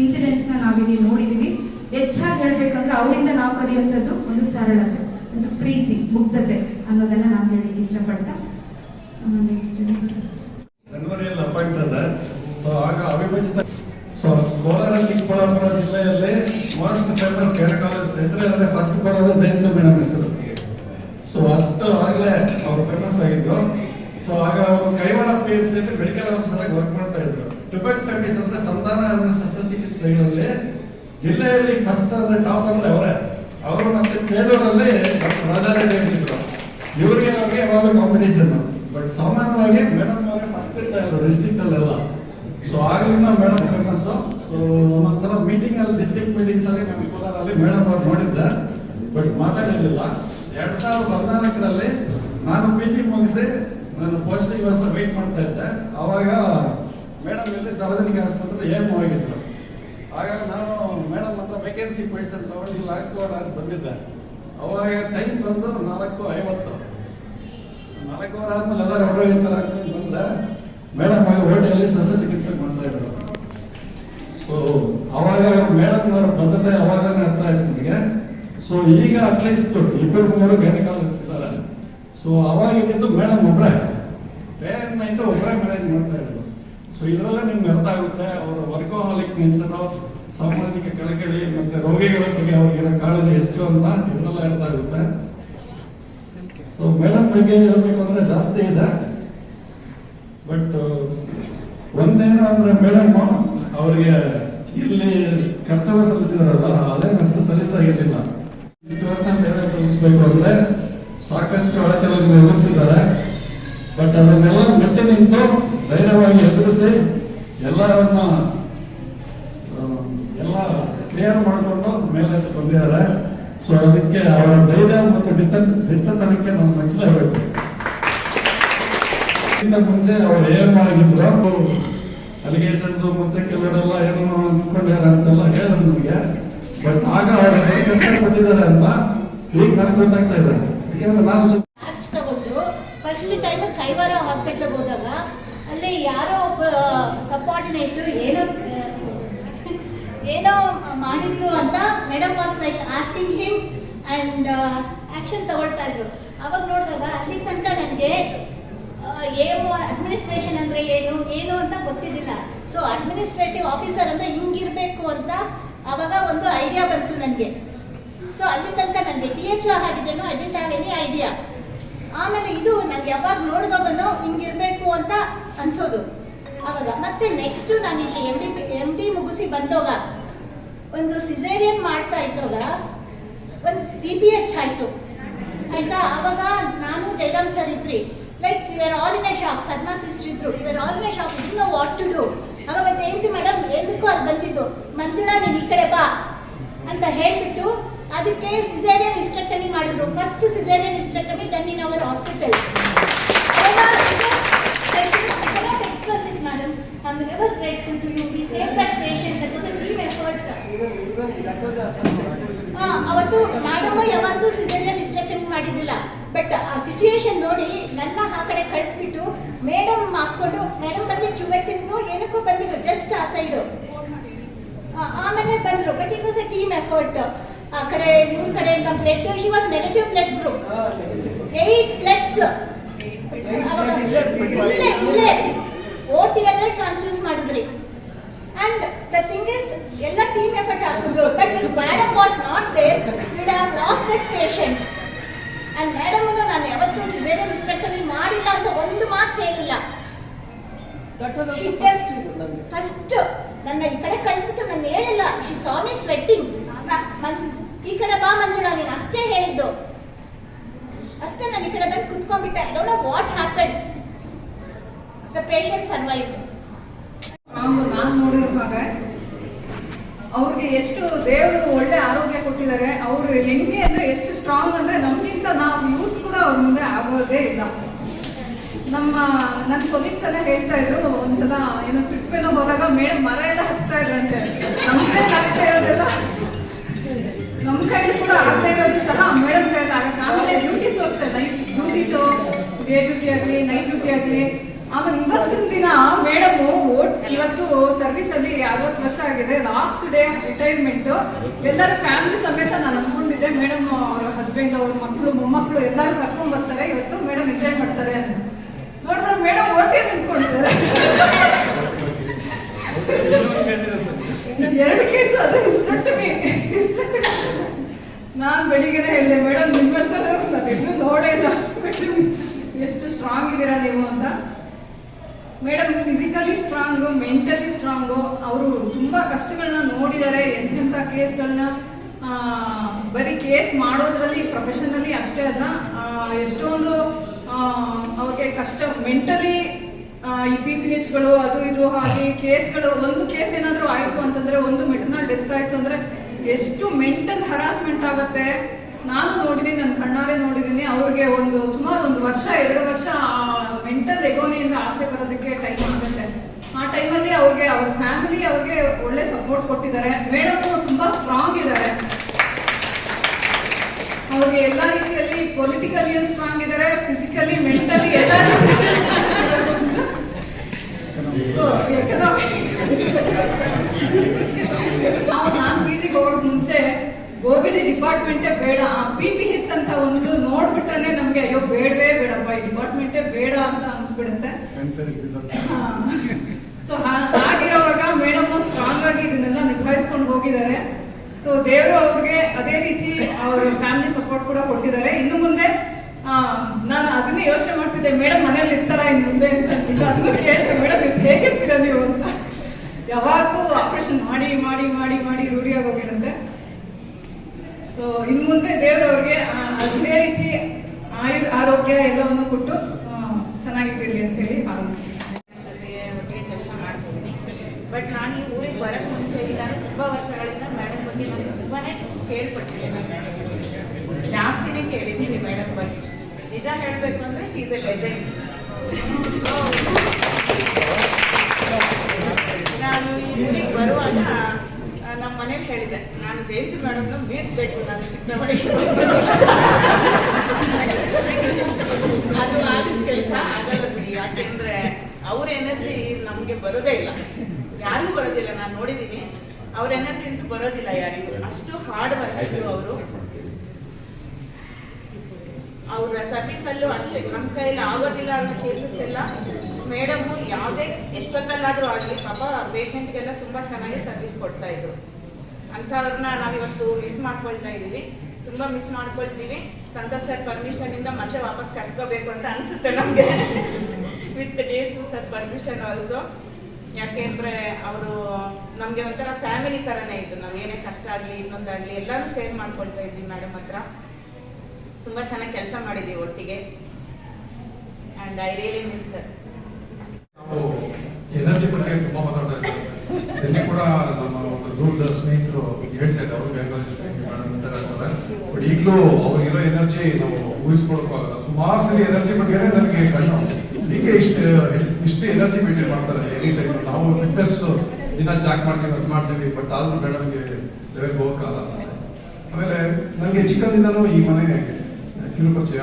ಇನ್ಸಿಡೆಂಟ್ಸ್ನ ನಾವಿಲ್ಲಿ ನೋಡಿದೀವಿ. ಹೆಚ್ಚಾಗಿ ಹೇಳ್ಬೇಕಂದ್ರೆ ಅವರಿಂದ ನಾವು ಕಲಿಯುವಂಥದ್ದು ಒಂದು ಸರಳತೆ, ಒಂದು ಪ್ರೀತಿ, ಮುಗ್ಧತೆ ಅನ್ನೋದನ್ನ ನಾನು ಹೇಳಲಿಕ್ಕೆ ಇಷ್ಟಪಡ್ತಾ ನೆಕ್ಸ್ಟ್ ಜನವರಿಯಲ್ಲಿ ಅಪಾಯಿಂಟೆಡ್ ಸೊ ಆಗ ಅವಿಭಜಿತ ಸೊ ಕೋಲಾರ ಚಿಕ್ಕಬಳ್ಳಾಪುರ ಜಿಲ್ಲೆಯಲ್ಲಿ ಮೋಸ್ಟ್ ಫೇಮಸ್ ಗೈನ ಕಾಲೇಜ್ ಹೆಸರು ಅಂದ್ರೆ ಫಸ್ಟ್ ಬರೋದು ಜಯಂತ ಮೇಡಮ್ ಹೆಸರು. ಸೊ ಅಷ್ಟು ಆಗಲೇ ಅವ್ರು ಫೇಮಸ್ ಆಗಿದ್ರು. ಸೊ ಆಗ ಅವರು Kaiwara P H C officer ಆಗಿ ವರ್ಕ್ ಮಾಡ್ತಾ ಇದ್ರು. ಟ್ಯುಬೆಕ್ಟಮಿಸ್ ಅಂದ್ರೆ ಸಂತಾನ ಶಸ್ತ್ರಚಿಕಿತ್ಸೆಗಳಲ್ಲಿ ಜಿಲ್ಲೆಯಲ್ಲಿ ಫಸ್ಟ್ ಅಂದ್ರೆ ಟಾಪ್ ಅಂದ್ರೆ ಅವರೇ. ಅವರು ಮತ್ತೆ ಸೇಲೂರಲ್ಲಿ ಡಾಕ್ಟರ್ ರಾಜಾರೆಡ್ಡಿ ಇವರಿಗೆ ಅವ್ರಿಗೆ ಯಾವಾಗ ಕಾಂಪಿಟೇಷನ್ ಬಟ್ ಸಾಮಾನ್ಯವಾಗಿ ಮೇಡಮ್ ಅವರೇ ಫಸ್ಟ್ ಇರ್ತಾ ಇದ್ರು ಡಿಸ್ಟಿಕ್ ಅಲ್ಲೆಲ್ಲ. ಸೊ ಆಗ್ಲಿಂದ ಮೇಡಮ್ ಫೇಮಸ್ ಸೊ ಒಂದೊಂದ್ಸಲ ಮೀಟಿಂಗ್ ಅಲ್ಲಿ ಡಿಸ್ಟ್ರಿಕ್ಟ್ ಮೀಟಿಂಗ್ಸ್ ಅಲ್ಲಿ ನಮಗೆ ಕೋಲಾರಲ್ಲಿ ಮೇಡಮ್ ಅವ್ರು ನೋಡಿದ್ದೆ. ಬಟ್ ಮಾತಾಡಿರ್ಲಿಲ್ಲ ಎರಡ್ ಸಾವಿರದ ಹದಿನಾಲ್ಕರಲ್ಲಿ ನಾನು ಪಿ ಜಿ ಮುಗಿಸಿ, ನಾನು ಪೋಸ್ಟಿಂಗ್ ಗೋಸ್ಕರ ಮಾಡ್ತಾ ಇದ್ದೆ. ಅವಾಗ ಮೇಡಮ್ ಇಲ್ಲಿ ಸಾರ್ವಜನಿಕ ಆಸ್ಪತ್ರೆ ಏಮ್ ಆಗಿದ್ರು. ಆಗ ನಾನು ಮೇಡಮ್ ಹತ್ರ ವೇಕೆನ್ಸಿ ಪೊಸಿಷನ್ ತಗೊಂಡು ಇಲ್ಲಿ ಆಗಿ ಬಂದಿದ್ದೆ. ಅವಾಗ ಟೈಮ್ ಬಂದು ನಾಲ್ಕು ಐವತ್ತು. ನಾಲ್ಕು ವಾರ ಆದ್ಮೇಲೆ ಎಲ್ಲರೂ ಹೊರಗೆ ಇರ್ತಾರೆ ಹಾಕೊಂಡು ಬಂದ್ರೆ ಮೇಡಮ್ ಹೋಟೆಲಲ್ಲಿ ಚಿಕಿತ್ಸೆ ಮಾಡ್ತಾ ಇದ್ರು. ಸೊ ಅವಾಗ ಮೇಡಮ್ ಅವರ ಬದ್ಧತೆ ಅವಾಗ ಅರ್ಥ ಆಯ್ತು ನನಗೆ. ಸೊ ಈಗ ಅಟ್ಲೀಸ್ಟ್ ಇಬ್ಬರು ಮೂರು ಗೈನಕಾಲಜಿಸ್ಟ್ ಇದ್ದಾರೆ. ಸೊ ಅವಾಗ ಮೇಡಮ್ ಒಬ್ಬರೇ ಬೇರೆ ನೈಟ್ ಒಬ್ಬರೇ ಮ್ಯಾನೇಜ್ ಮಾಡ್ತಾ ಇದ್ರು. ಸೊ ಇದರಲ್ಲೇ ನಿಮ್ಗೆ ಅರ್ಥ ಆಗುತ್ತೆ, ಅವರ ವರ್ಕೋಹಾಲಿಕ್ ನೇಚರ್ ಸಾಮಾಜಿಕ ಕಳಕಳಿ ಮತ್ತೆ ರೋಗಿಗಳ ಬಗ್ಗೆ ಅವ್ರಿಗಿರೋ ಕಾಳಜಿ ಎಷ್ಟು ಅಂತ ಇದನ್ನೆಲ್ಲ ಅರ್ಥ ಆಗುತ್ತೆ. ಸೊ ಮೇಡಮ್ ಬಗ್ಗೆ ಹೇಳಬೇಕು ಅಂದ್ರೆ ಜಾಸ್ತಿ ಇದೆ. ಬಟ್ ಒಂದೇನು ಅಂದ್ರೆ ಮೇಡಮ್ ಅವರಿಗೆ ಇಲ್ಲಿ ಕರ್ತವ್ಯ ಸಲ್ಲಿಸಿದಾರಲ್ಲ ಆದರೆ ಅಷ್ಟು ಸಲ್ಲಿಸಾಗಿರ್ಲಿಲ್ಲ ಇಷ್ಟು ವರ್ಷ ಸೇವೆ ಸಲ್ಲಿಸಬೇಕು ಅಂದ್ರೆ ಸಾಕಷ್ಟು ಅಡಚಣೆಗಳನ್ನು ಎದುರಿಸಿದ್ದಾರೆ ಬಟ್ ಅದನ್ನೆಲ್ಲ ಮೆಟ್ಟಿ ನಿಂತು ಧೈರ್ಯವಾಗಿ ಎದುರಿಸಿ ಎಲ್ಲರನ್ನ ಎಲ್ಲ ಕ್ಲಿಯರ್ ಮಾಡಿಕೊಂಡು ಮೇಲೆ ಬಂದಿದ್ದಾರೆ ಸೊ ಅದಕ್ಕೆ ಅವರ ಧೈರ್ಯ ಮತ್ತು ದಿಟ್ಟ, ದಿಟ್ಟತನಕ್ಕೆ ನಾವು ಮೆಚ್ಚಲೇಬೇಕು ಇನ್ನ ಮುಂಚೆ ಅವ್ರು ಏನ್ ಮಾಡಿದ್ರು? ಅಲಿಗೇಷನ್ ಮತ್ತೆ ಕೆಲವರೆಲ್ಲ ಏನೋ ಅನ್ಕೊಂಡಿದ್ದಾರೆ ಅಂತೆಲ್ಲ ಹೇಳಿದ್ರು ನಮಗೆ. ಬಟ್ ಆಗ ಅವ್ರ ಕಷ್ಟಪಟ್ಟಿದ್ದಾರೆ ಅಂತ ಈಗ ನನಗೆ ಗೊತ್ತಾಗ್ತಾ ಇದೆ. ಯಾಕೆಂದ್ರೆ ನಾನು ಫಸ್ಟ್ ಟೈಮ್ ಕೈವಾರ ಹಾಸ್ಪಿಟ್ಲಿಗೆ ಹೋದಾಗ ಅಲ್ಲಿ ಯಾರೋ ಒಬ್ಬ ಸಬ್ಆರ್ಡಿನೇಟ್ ಏನೋ ಏನೋ ಮಾಡಿದ್ರು ಅಂತ madam was like asking him and action ತಗೊಳ್ತಾ ಇದ್ರು. ಅವಾಗ ನೋಡಿದಾಗ ಅಲ್ಲಿ ತನಕ ನನಗೆ ಏನು ಅಡ್ಮಿನಿಸ್ಟ್ರೇಷನ್ ಅಂದ್ರೆ ಏನು ಏನು ಅಂತ ಗೊತ್ತಿದ್ದಿಲ್ಲ. ಸೊ ಅಡ್ಮಿನಿಸ್ಟ್ರೇಟಿವ್ ಆಫೀಸರ್ ಅಂದ್ರೆ ಹಿಂಗಿರ್ಬೇಕು ಅಂತ ಅವಾಗ ಒಂದು ಐಡಿಯಾ ಬಂತು ನನಗೆ. ಸೊ ಅಲ್ಲಿ ತನಕ ನನಗೆ ಟಿ ಎಚ್ ಆಗಿದ್ದೇನೋ ಐ ಡಿಂಟ್ ಐಡಿಯಾ ಆಮೇಲೆ ಇದು ನನಗೆ ಯಾವಾಗ ನೋಡಿದವನು ಹಿಂಗಿರ್ಬೇಕು ಅಂತ ಅನ್ಸೋದು. ಅವಾಗ ಮತ್ತೆ ನೆಕ್ಸ್ಟ್ ನಾನು ಇಲ್ಲಿ ಎಂ ಡಿ ಎಂ ಡಿ ಮುಗಿಸಿ ಬಂದೋಗ, ಒಂದು ಸಿಸೇರಿಯನ್ ಮಾಡ್ತಾ ಇದ್ದೋಗ, ಒಂದು ಬಿ ಪಿ ಎಚ್ ಆಯ್ತು. ಆಯ್ತಾ? ಅವಾಗ ನಾನು ಜಯರಾಮ್ ಸರ್ ಇದ್ರಿ. Like ಇವರ್ all in a shop Padma sister ಇದ್ರು. ಇವರ್ all shop know what to do ಅವಾಗ ಜಯಂತಿ ಮೇಡಮ್ ಏನಕ್ಕೂ ಅದು ಬಂದಿದ್ದು, ಮಂಜುಳಾ, ನೀನು ಈ ಕಡೆ ಬಾ ಅಂತ ಹೇಳ್ಬಿಟ್ಟು, ಅದಕ್ಕೆ ಸಿಸೇರಿಯನ್ ಇಸ್ಟೆಕ್ಟಮಿ ಮಾಡಿದ್ರು. ಫಸ್ಟ್ ಸಿಸೇರಿಯನ್ ಇಸ್ಟೆಕ್ಟಮಿ ಮೇಡಮ್ ಯಾವತ್ತೂ ಸಿಸೇರಿಯನ್ ಇಸ್ಟೆಕ್ಟಮಿ ಮಾಡಿದ್ದಿಲ್ಲ. ಬಟ್ ಆ ಸಿಚುಯೇಷನ್ ನೋಡಿ ನನ್ನ ಆ ಕಡೆ ಕಳಿಸ್ಬಿಟ್ಟು ಮೇಡಮ್ ಹಾಕೊಂಡು ಮೇಡಮ್ ಬಂದು ಚುವೆಕ್ಕಿಂಗು ಏನಕ್ಕೂ ಬಂದಿದ್ರು ಜಸ್ಟ್ ಆ ಸೈಡು ಆಮೇಲೆ ಬಂದ್ರು but it was team effort ಆ ಕಡೆ ಇವ್ರ ಕಡೆಯಿಂದ blood she was negative blood group eight bloods ಇಲ್ಲೇ ಇಲ್ಲೇ ಓ ಟಿ ಅಲ್ಲೇ ಟ್ರಾನ್ಸ್ಫ್ಯೂಸ್ ಮಾಡಿದ್ರಿ. ಅಂಡ್ ದ ಥಿಂಗ್ ಇಸ್ ಎಲ್ಲ ಟೀಮ್ ಎಫರ್ಟ್ ಹಾಕಿದ್ರು. But madam was not there would have lost that patient and madam ನಾನು ಯಾವತ್ತೂ ಸಿಸೇರಿಯನ್ ಹಿಸ್ಟೆಕ್ಟಮಿ ಮಾಡಿಲ್ಲ ಅಂತ ಒಂದು ಮಾತು ಹೇಳಿಲ್ಲ. She just ಫಸ್ಟ್ ನನ್ನ ಈ ಕಡೆ ಕಳಿಸ್ಬಿಟ್ಟು ನಾನು ಹೇಳಿಲ್ಲ. ಶಿ ಸಾಮಿ ಸ್ವೆಟ್ಟಿಂಗ್ ಈ ಕಡೆ ಬಾ ಮಂಜುಳ ನೀನು ಅಷ್ಟೇ ಹೇಳಿದ್ದು. ಅಷ್ಟೇ ನಾನು ಈ ಕಡೆ ಬಂದು ಕುತ್ಕೊಂಡ್ಬಿಟ್ಟೆ. I don't know what happen the patient survive ನಾನು ನೋಡಿರೋ ಹಾಗೆ ಅವ್ರಿಗೆ ಎಷ್ಟು ದೇವರು ಒಳ್ಳೆ ಆರೋಗ್ಯ ಕೊಟ್ಟಿದ್ದಾರೆ, ಅವರು ಹೆಂಗೆ ಅಂದ್ರೆ ಎಷ್ಟು ಸ್ಟ್ರಾಂಗ್ ಅಂದ್ರೆ ನಮ್ಗಿಂತ ನಾವು ಯೂತ್ ಕೂಡ ಅವ್ರ ಮುಂದೆ ಆಗೋದೇ ಇಲ್ಲ. ನಮ್ಮ ನನ್ನ ಕೊಲೀಗ್ಸ್ ಎಲ್ಲ ಹೇಳ್ತಾ ಇದ್ರು, ಒಂದ್ಸಲ ಏನೋ ಟ್ರಿಪ್ ಏನೋ ಹೋದಾಗ ಮೇಡಮ್ ಮರ ಎಲ್ಲ ಹಚ್ತಾ ಇದ್ರಂತೆ. ಕೈಯಲ್ಲಿ ಆಗ್ತಾ ಇರೋದೆಲ್ಲ. ನಮ್ಮ ಕೈಲಿ ಕೂಡ ಆಗ್ತಾ ಇರೋದು ಸಹ ಮೇಡಮ್ ಕೈ ಆಗುತ್ತೆ. ಆಮೇಲೆ ಡ್ಯೂಟೀಸು ಅಷ್ಟೇ ನೈಟ್ ಡ್ಯೂಟೀಸು ಡೇ ಡ್ಯೂಟಿ ಆಗಲಿ ನೈಟ್ ಡ್ಯೂಟಿ ಆಗಲಿ. ಆಮೇಲೆ ಇವತ್ತಿನ ದಿನ ಮೇಡಮ್ ಇವತ್ತು ಸರ್ವಿಸ್ ಅಲ್ಲಿ ಅರವತ್ತು ವರ್ಷ ಆಗಿದೆ. ಲಾಸ್ಟ್ ಡೇ ರಿಟೈರ್ಮೆಂಟ್ ಎಲ್ಲರ ಫ್ಯಾಮಿಲಿ ಸಮೇತ ನಾನು ಅನ್ಕೊಂಡಿದ್ದೆ ಮೇಡಮ್ ಅವ್ರ ಹಸ್ಬೆಂಡ್ ಅವ್ರ ಮಕ್ಕಳು ಮೊಮ್ಮಕ್ಕಳು ಎಲ್ಲರೂ ಕರ್ಕೊಂಡ್ ಬರ್ತಾರೆ. ಇವತ್ತು ಮೇಡಮ್ ಎಂಜಾಯ್ ಮಾಡ್ತಾರೆ ನೋಡಿದ್ರೆ ಮೇಡಮ್ ಒಟ್ಟೆ ನಿಂತ್ಕೊಂಡಿದ್ದಾರೆ. ಎರಡು ಕೇಸು ಅದು. ಇಷ್ಟು ನಾನು ಬೆಳಿಗ್ಗೆನೆ ಹೇಳಿದೆ, ಮೇಡಮ್, ನಿಮ್ಮಂತದವ್ರು ನಾನು ಎಲ್ಲೂ ನೋಡೇ ಇಲ್ಲ. ಎಷ್ಟು ಸ್ಟ್ರಾಂಗ್ ಇದ್ದೀರಾ ನೀವು ಅಂತ. Madam physically strong mentally strong ಅವರು ತುಂಬಾ ಕಷ್ಟಗಳನ್ನ ನೋಡಿದ್ದಾರೆ. ಎಂತೆಂಥ ಕೇಸ್ಗಳನ್ನ ಬರೀ ಕೇಸ್ ಮಾಡೋದ್ರಲ್ಲಿ ಪ್ರೊಫೆಷನಲ್ಲಿ ಅಷ್ಟೇ ಅಲ್ಲ ಎಷ್ಟೊಂದು ಅವ್ರಿಗೆ ಕಷ್ಟ ಮೆಂಟಲಿ ಈ ಪಿ ಪಿ ಎಚ್ಗಳು ಅದು ಇದು ಹಾಗೆ ಕೇಸ್ಗಳು, ಒಂದು ಕೇಸ್ ಏನಾದರೂ ಆಯಿತು ಅಂತಂದ್ರೆ, ಒಂದು ಮೆಟರ್ನಲ್ ಡೆತ್ ಆಯಿತು ಅಂದರೆ ಎಷ್ಟು ಮೆಂಟಲ್ ಹರಾಸ್ಮೆಂಟ್ ಆಗುತ್ತೆ. ನಾನು ನೋಡಿದ್ದೀನಿ, ನನ್ನ ಕಣ್ಣಾರೆ ನೋಡಿದ್ದೀನಿ, ಅವ್ರಿಗೆ ಒಂದು ಸುಮಾರು ಒಂದು ವರ್ಷ, ಎರಡು ವರ್ಷ ಎಗೋನಿಯಿಂದ ಆಚೆ ಬರೋದಕ್ಕೆ ಟೈಮ್ ಆಗುತ್ತೆ. ಆ ಟೈಮಲ್ಲಿ ಅವ್ರಿಗೆ, ಅವ್ರ ಫ್ಯಾಮಿಲಿ ಅವ್ರಿಗೆ ಒಳ್ಳೆ ಸಪೋರ್ಟ್ ಕೊಟ್ಟಿದ್ದಾರೆ. ಮೇಡಮ್ ತುಂಬಾ ಸ್ಟ್ರಾಂಗ್ ಇದ್ದಾರೆ. ಅವ್ರಿಗೆ ಎಲ್ಲ ರೀತಿಯಲ್ಲಿ ಪೊಲಿಟಿಕಲಿ ಸ್ಟ್ರಾಂಗ್ ಇದ್ದಾರೆ ಫಿಸಿಕಲಿ ಮೆಂಟಲಿ ಎಲ್ಲ ನಾನ್ ಪಿ ಜಿಗೆ ಹೋಗೋಕ್ ಮುಂಚೆ ಗೋಬಿಜಿ ಡಿಪಾರ್ಟ್ಮೆಂಟೇ ಬೇಡ ಪಿ ಪಿ ಹೆಚ್ ಅಂತ ಒಂದು ನೋಡ್ಬಿಟ್ರೆ ನಮ್ಗೆ, ಅಯ್ಯೋ, ಬೇಡವೇ ಬೇಡಪ್ಪ, ಈ ಡಿಪಾರ್ಟ್ಮೆಂಟೇ ಬೇಡ ಅಂತ ಅನ್ಸ್ಬಿಡುತ್ತೆ ಸೊ ಹಾಗಿರುವಾಗ ಮೇಡಮ್ ಸ್ಟ್ರಾಂಗ್ ಆಗಿ ಇದನ್ನೆಲ್ಲ ನಿಭಾಯಿಸ್ಕೊಂಡು ಹೋಗಿದ್ದಾರೆ. ಸೊ ದೇವರು ಅವ್ರಿಗೆ ಅದೇ ರೀತಿ ಅವ್ರ ಫ್ಯಾಮಿಲಿ ಸಪೋರ್ಟ್ ಕೂಡ ಕೊಟ್ಟಿದ್ದಾರೆ. ಇನ್ನು ಮುಂದೆ ನಾನು ಅದನ್ನೇ ಯೋಚನೆ ಮಾಡ್ತಿದ್ದೆ ಮೇಡಮ್ ಮನೇಲಿ ಇರ್ತಾರ ಇನ್ನು ಮುಂದೆ ಅಂತ? ಅದನ್ನ ಮೇಡಮ್ ಇದು ಹೇಗಿರ್ತೀರ ನೀವು ಅಂತ? ಯಾವಾಗೂ ಆಪರೇಷನ್ ಮಾಡಿ ಮಾಡಿ ಮಾಡಿ ಮಾಡಿ ರೂಢಿಯಾಗಿ ಹೋಗಿರುತ್ತೆ ಸೊ ಇನ್ ಮುಂದೆ ದೇವ್ರವ್ರಿಗೆ ಅದೇ ರೀತಿ ಆಯು ಆರೋಗ್ಯ ಎಲ್ಲವನ್ನು ಕೊಟ್ಟು ಚೆನ್ನಾಗಿಟ್ಟಿರ್ಲಿ ಅಂತ ಹೇಳಿ ಭಾವಿಸ್ತೀನಿ. ಒಟ್ಟಿಗೆ ಕೆಲಸ ಮಾಡ್ತಿದ್ದೀನಿ ಬಟ್ ನಾನು ಈ ಊರಿಗೆ ಬರಕ್ಕೆ ಮುಂಚೆ ನಾನು ತುಂಬ ವರ್ಷಗಳಿಂದ ಮೇಡಮ್ ಬಗ್ಗೆ ನಾನು ತುಂಬಾನೇ ಕೇಳ್ಪಟ್ಟಿದ್ದೀನಿ ಜಾಸ್ತಿನೇ ಕೇಳಿದ್ದೀನಿ ಮೇಡಮ್ ಬಗ್ಗೆ. ನಿಜ ಹೇಳಬೇಕು ಅಂದರೆ ಶೀಸ್ ಎ ನಾನು ಈ ಊರಿಗೆ ಬರುವಾಗ ನಮ್ಮ ಮನೇಲಿ ಹೇಳಿದೆ, ನಾನು ಜಯಂತಿ ಮೇಡಮ್ನ ಮೀರಿಸ್ಬೇಕು ನಾನು ಚಿಕ್ಕವಳಿಗೆ ಅದು ಆಗಿದ ಕೆಲಸ ಆಗಲ್ಲ ಬಿಡಿ ಯಾಕೆಂದ್ರೆ ಅವ್ರ ಎನರ್ಜಿ ನಮ್ಗೆ ಬರೋದೇ ಇಲ್ಲ ಯಾರಿಗೂ ಬರೋದಿಲ್ಲ ನಾನು ನೋಡಿದೀನಿ ಅವ್ರ ಎನರ್ಜಿ ಅಂತೂ ಬರೋದಿಲ್ಲ ಯಾರಿಗೂ. ಅಷ್ಟು ಹಾರ್ಡ್ ವರ್ಕ್ ಅವರು ಅವರ ಸರ್ವಿಸ್ ಅಲ್ಲೂ ಅಷ್ಟೇ ನಮ್ಮ ಕೈಯಲ್ಲಿ ಆಗೋದಿಲ್ಲ ಅನ್ನೋ ಕೇಸಸ್ ಎಲ್ಲ. ಮೇಡಮ್ ಯಾವುದೇ ಎಷ್ಟೊತ್ತಲ್ಲಾದ್ರೂ ಆಗಲಿ ಪಾಪ ಪೇಷಂಟ್ಗೆಲ್ಲ ತುಂಬಾ ಚೆನ್ನಾಗಿ ಸರ್ವಿಸ್ ಕೊಡ್ತಾ ಇದ್ರು. ಅಂಥವ್ರನ್ನ ನಾವಿವತ್ತು ಮಿಸ್ ಮಾಡ್ಕೊಳ್ತಾ ಇದ್ದೀವಿ. ತುಂಬಾ ಮಿಸ್ ಮಾಡ್ಕೊಳ್ತೀವಿ. ಸಂತೋಷ್ ಸರ್ ಪರ್ಮಿಷನ್ ಇಂದ ಮತ್ತೆ ವಾಪಸ್ ಕರ್ಸ್ಕೋಬೇಕು ಅಂತ ಅನ್ಸುತ್ತೆ ನಮಗೆ. With dates sir permission also ಯಾಕೆಂದ್ರೆ ಅವರು ನಮ್ಗೆ ಒಂಥರ ಫ್ಯಾಮಿಲಿ ತರನೇ ಇತ್ತು ಏನೇ ಕಷ್ಟ ಆಗ್ಲಿ, ಇನ್ನೊಂದಾಗ್ಲಿ ಎಲ್ಲಾನು ಶೇರ್ ಮಾಡ್ಕೊಳ್ತಾ ಇದ್ವಿ ಮೇಡಮ್ ಹತ್ರ. ತುಂಬಾ ಚೆನ್ನಾಗಿ ಕೆಲಸ ಮಾಡಿದ್ವಿ ಒಟ್ಟಿಗೆ. And I really miss energy ಬಗ್ಗೆ ತುಂಬಾ ಮಾತಾಡ್ತಾ ಇದ್ದೀವಿ ಇಲ್ಲಿ ಕೂಡ ನಮ್ಮ ದೂರದ ಸ್ನೇಹಿತರು ಹೇಳ್ತಾ ಇದ್ದಾರೆ. ಬೆಂಗಳೂರು ಬೆಂಗಳೂರು ಮೇಡಮ್ ಅಂತ ಹೇಳ್ತಾರೆ. ಬಟ್ ಈಗಲೂ ಅವ್ರಿಗಿರೋ ಎನರ್ಜಿ ನಾವು ಊಹಿಸ್ಕೊಳಕ್ ಆಗಲ್ಲ. ಸುಮಾರು ಸಲ ಎನರ್ಜಿ ಬಗ್ಗೆ ನನಗೆ ಕಣ್ಣು. ಹೀಗೆ ಇಷ್ಟು ಇಷ್ಟು ಎನರ್ಜಿ ಮೇಂಟೈನ್ ಮಾಡ್ತಾರೆ ಎನಿ ಟೈಮ್ ನಾವು ಫಿಟ್ನೆಸ್ ದಿನ ಜಾಕ್ ಮಾಡ್ತೀವಿ, ಅದು ಮಾಡ್ತೀವಿ ಬಟ್ ಆದ್ರೂ ಮೇಡಮ್ಗೆ ಲೆವೆಲ್ ಹೋಗಕ್ಕಾಗಲ್ಲ ಅನ್ಸುತ್ತೆ. ಆಮೇಲೆ ನನಗೆ ಚಿಕ್ಕಂದಿಂದನೂ ಈ ಮನೆ ಕಿರು ಪರಿಚಯ.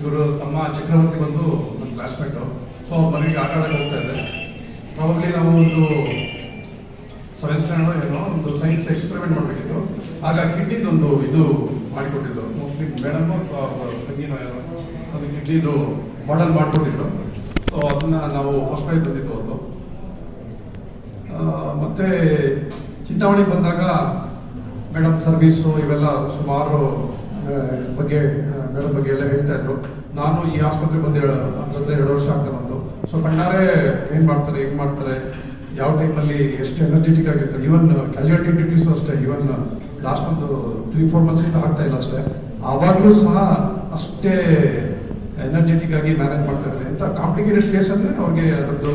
ಇವರು ತಮ್ಮ ಚಕ್ರವರ್ತಿ ಬಂದು ನನ್ನ ಕ್ಲಾಸ್ಮೇಟು ಸೊ ಅವ್ರ ಮನೆಗೆ ಆಟ ಆಡಕ್ಕೆ ಹೋಗ್ತಾ ಇದ್ದೆ. ಪ್ರಾಬಬ್ಲಿ ನಾವು ಒಂದು ಸೈನ್ಸ್ ಏನೋ ಒಂದು ಸೈನ್ಸ್ ಎಕ್ಸ್ಪೆರಿಮೆಂಟ್ ಮಾಡಬೇಕಿತ್ತು. ಆಗ ಕಿಡ್ನಿದೊಂದು ಇದು ಮಾಡಿಕೊಟ್ಟಿದ್ದು ಮೋಸ್ಟ್ಲಿ ಮೇಡಮ್ ತಂಗಿನ ಏನೋ ಅದು ಕಿಡ್ನಿದು ಮಾಡಲ್ ಮಾಡಿಕೊಟ್ಟಿದ್ರು. ಸೊ ಅದನ್ನ ನಾವು ಫಸ್ಟ್ ಬಂದಿತ್ತು ಅವತ್ತು. ಮತ್ತೆ ಚಿಂತಾಮಣಿ ಬಂದಾಗ ಮೇಡಮ್ ಸರ್ವಿಸು ಇವೆಲ್ಲ ಸುಮಾರು ಬಗ್ಗೆ ಮೇಡಮ್ ಬಗ್ಗೆ ಎಲ್ಲ ಹೇಳ್ತಾ ಇದ್ರು. ನಾನು ಈ ಆಸ್ಪತ್ರೆ ಬಂದು ಜೊತೆ ಎರಡು ವರ್ಷ ಆಗ್ತಾ ಬಂತು. ಸೊ ಕಣ್ಣಾರೆ ಏನ್ ಮಾಡ್ತಾರೆ, ಹೆಂಗ್ ಮಾಡ್ತಾರೆ, ಯಾವ ಟೈಮಲ್ಲಿ ಎಷ್ಟು ಎನರ್ಜೆಟಿಕ್ ಆಗಿರ್ತಾರೆ ಈವನ್ ಕ್ಯಾಲ್ಯುಲೇಟೆಡ್ ಡ್ಯೂಟೀಸ್ ಅಷ್ಟೇ ಈವನ್ ಲಾಸ್ಟ್ ಒಂದು ತ್ರೀ ಫೋರ್ ಮಂತ್ಸ್ ಇಂದ ಆಗ್ತಾ ಇಲ್ಲ ಅಷ್ಟೇ. ಆವಾಗಲೂ ಸಹ ಅಷ್ಟೇ ಎನರ್ಜೆಟಿಕ್ ಆಗಿ ಮ್ಯಾನೇಜ್ ಮಾಡ್ತಾ ಇದ್ದಾರೆ. ಇಂಥ ಕಾಂಪ್ಲಿಕೇಟೆಡ್ ಕೇಸ್ ಅಂದರೆ ಅವ್ರಿಗೆ ಅದರದ್ದು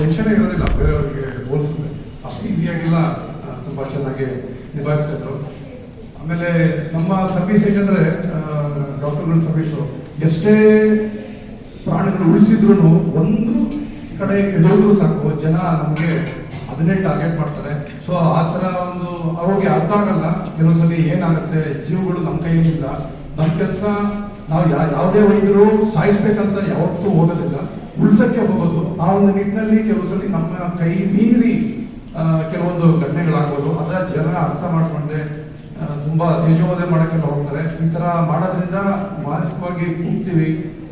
ಟೆನ್ಷನೇ ಇರೋದಿಲ್ಲ. ಬೇರೆಯವ್ರಿಗೆ ಹೋಲಿಸಿದ್ರೆ ಅಷ್ಟು ಈಸಿಯಾಗಿಲ್ಲ ತುಂಬ ಚೆನ್ನಾಗಿ ನಿಭಾಯಿಸ್ತಾ ಇದ್ರು. ಆಮೇಲೆ ನಮ್ಮ ಸರ್ವಿಸ್ ಹೇಗಂದ್ರೆ ಡಾಕ್ಟರ್ಗಳ ಸರ್ವಿಸು ಎಷ್ಟೇ ಪ್ರಾಣಿಗಳು ಉಳಿಸಿದ್ರು ಒಂದು ಕಡೆ ಎದುರಿದ್ರು ಸಾಕು. ಜನ ನಮಗೆ ಅದನ್ನೇ ಟಾರ್ಗೆಟ್ ಮಾಡ್ತಾರೆ. ಸೊ ಆ ಥರ ಒಂದು ಅವ್ರಿಗೆ ಅರ್ಥ ಆಗಲ್ಲ. ಕೆಲವು ಸಲ ಏನಾಗುತ್ತೆ, ಜೀವಗಳು ನಮ್ಮ ಕೈಯಲ್ಲಿಲ್ಲ. ನಮ್ಮ ಕೆಲಸ ನಾವು ಯಾವುದೇ ವೈದ್ಯರು ಸಾಯಿಸ್ಬೇಕಂತ ಯಾವತ್ತೂ ಹೋಗೋದಿಲ್ಲ. ಉಳ್ಸಕ್ಕೆ ಹೋಗೋದು ಆ ಒಂದು ನಿಟ್ಟಿನಲ್ಲಿ ಕೆಲವು ಸಲ ನಮ್ಮ ಕೈ ಮೀರಿ ಕೆಲವೊಂದು ಘಟನೆಗಳಾಗ್ಬೋದು. ಅದರ ಜನ ಅರ್ಥ ಮಾಡ್ಕೊಂಡೆ ತುಂಬಾ ತೇಜೋವಧೆ ಮಾಡಕ್ಕೆಲ್ಲ ಹೋಗ್ತಾರೆ. ಈ ತರ ಮಾಡೋದ್ರಿಂದ ಮಾನಸಿಕವಾಗಿ ಕೂಗ್ತೀವಿ.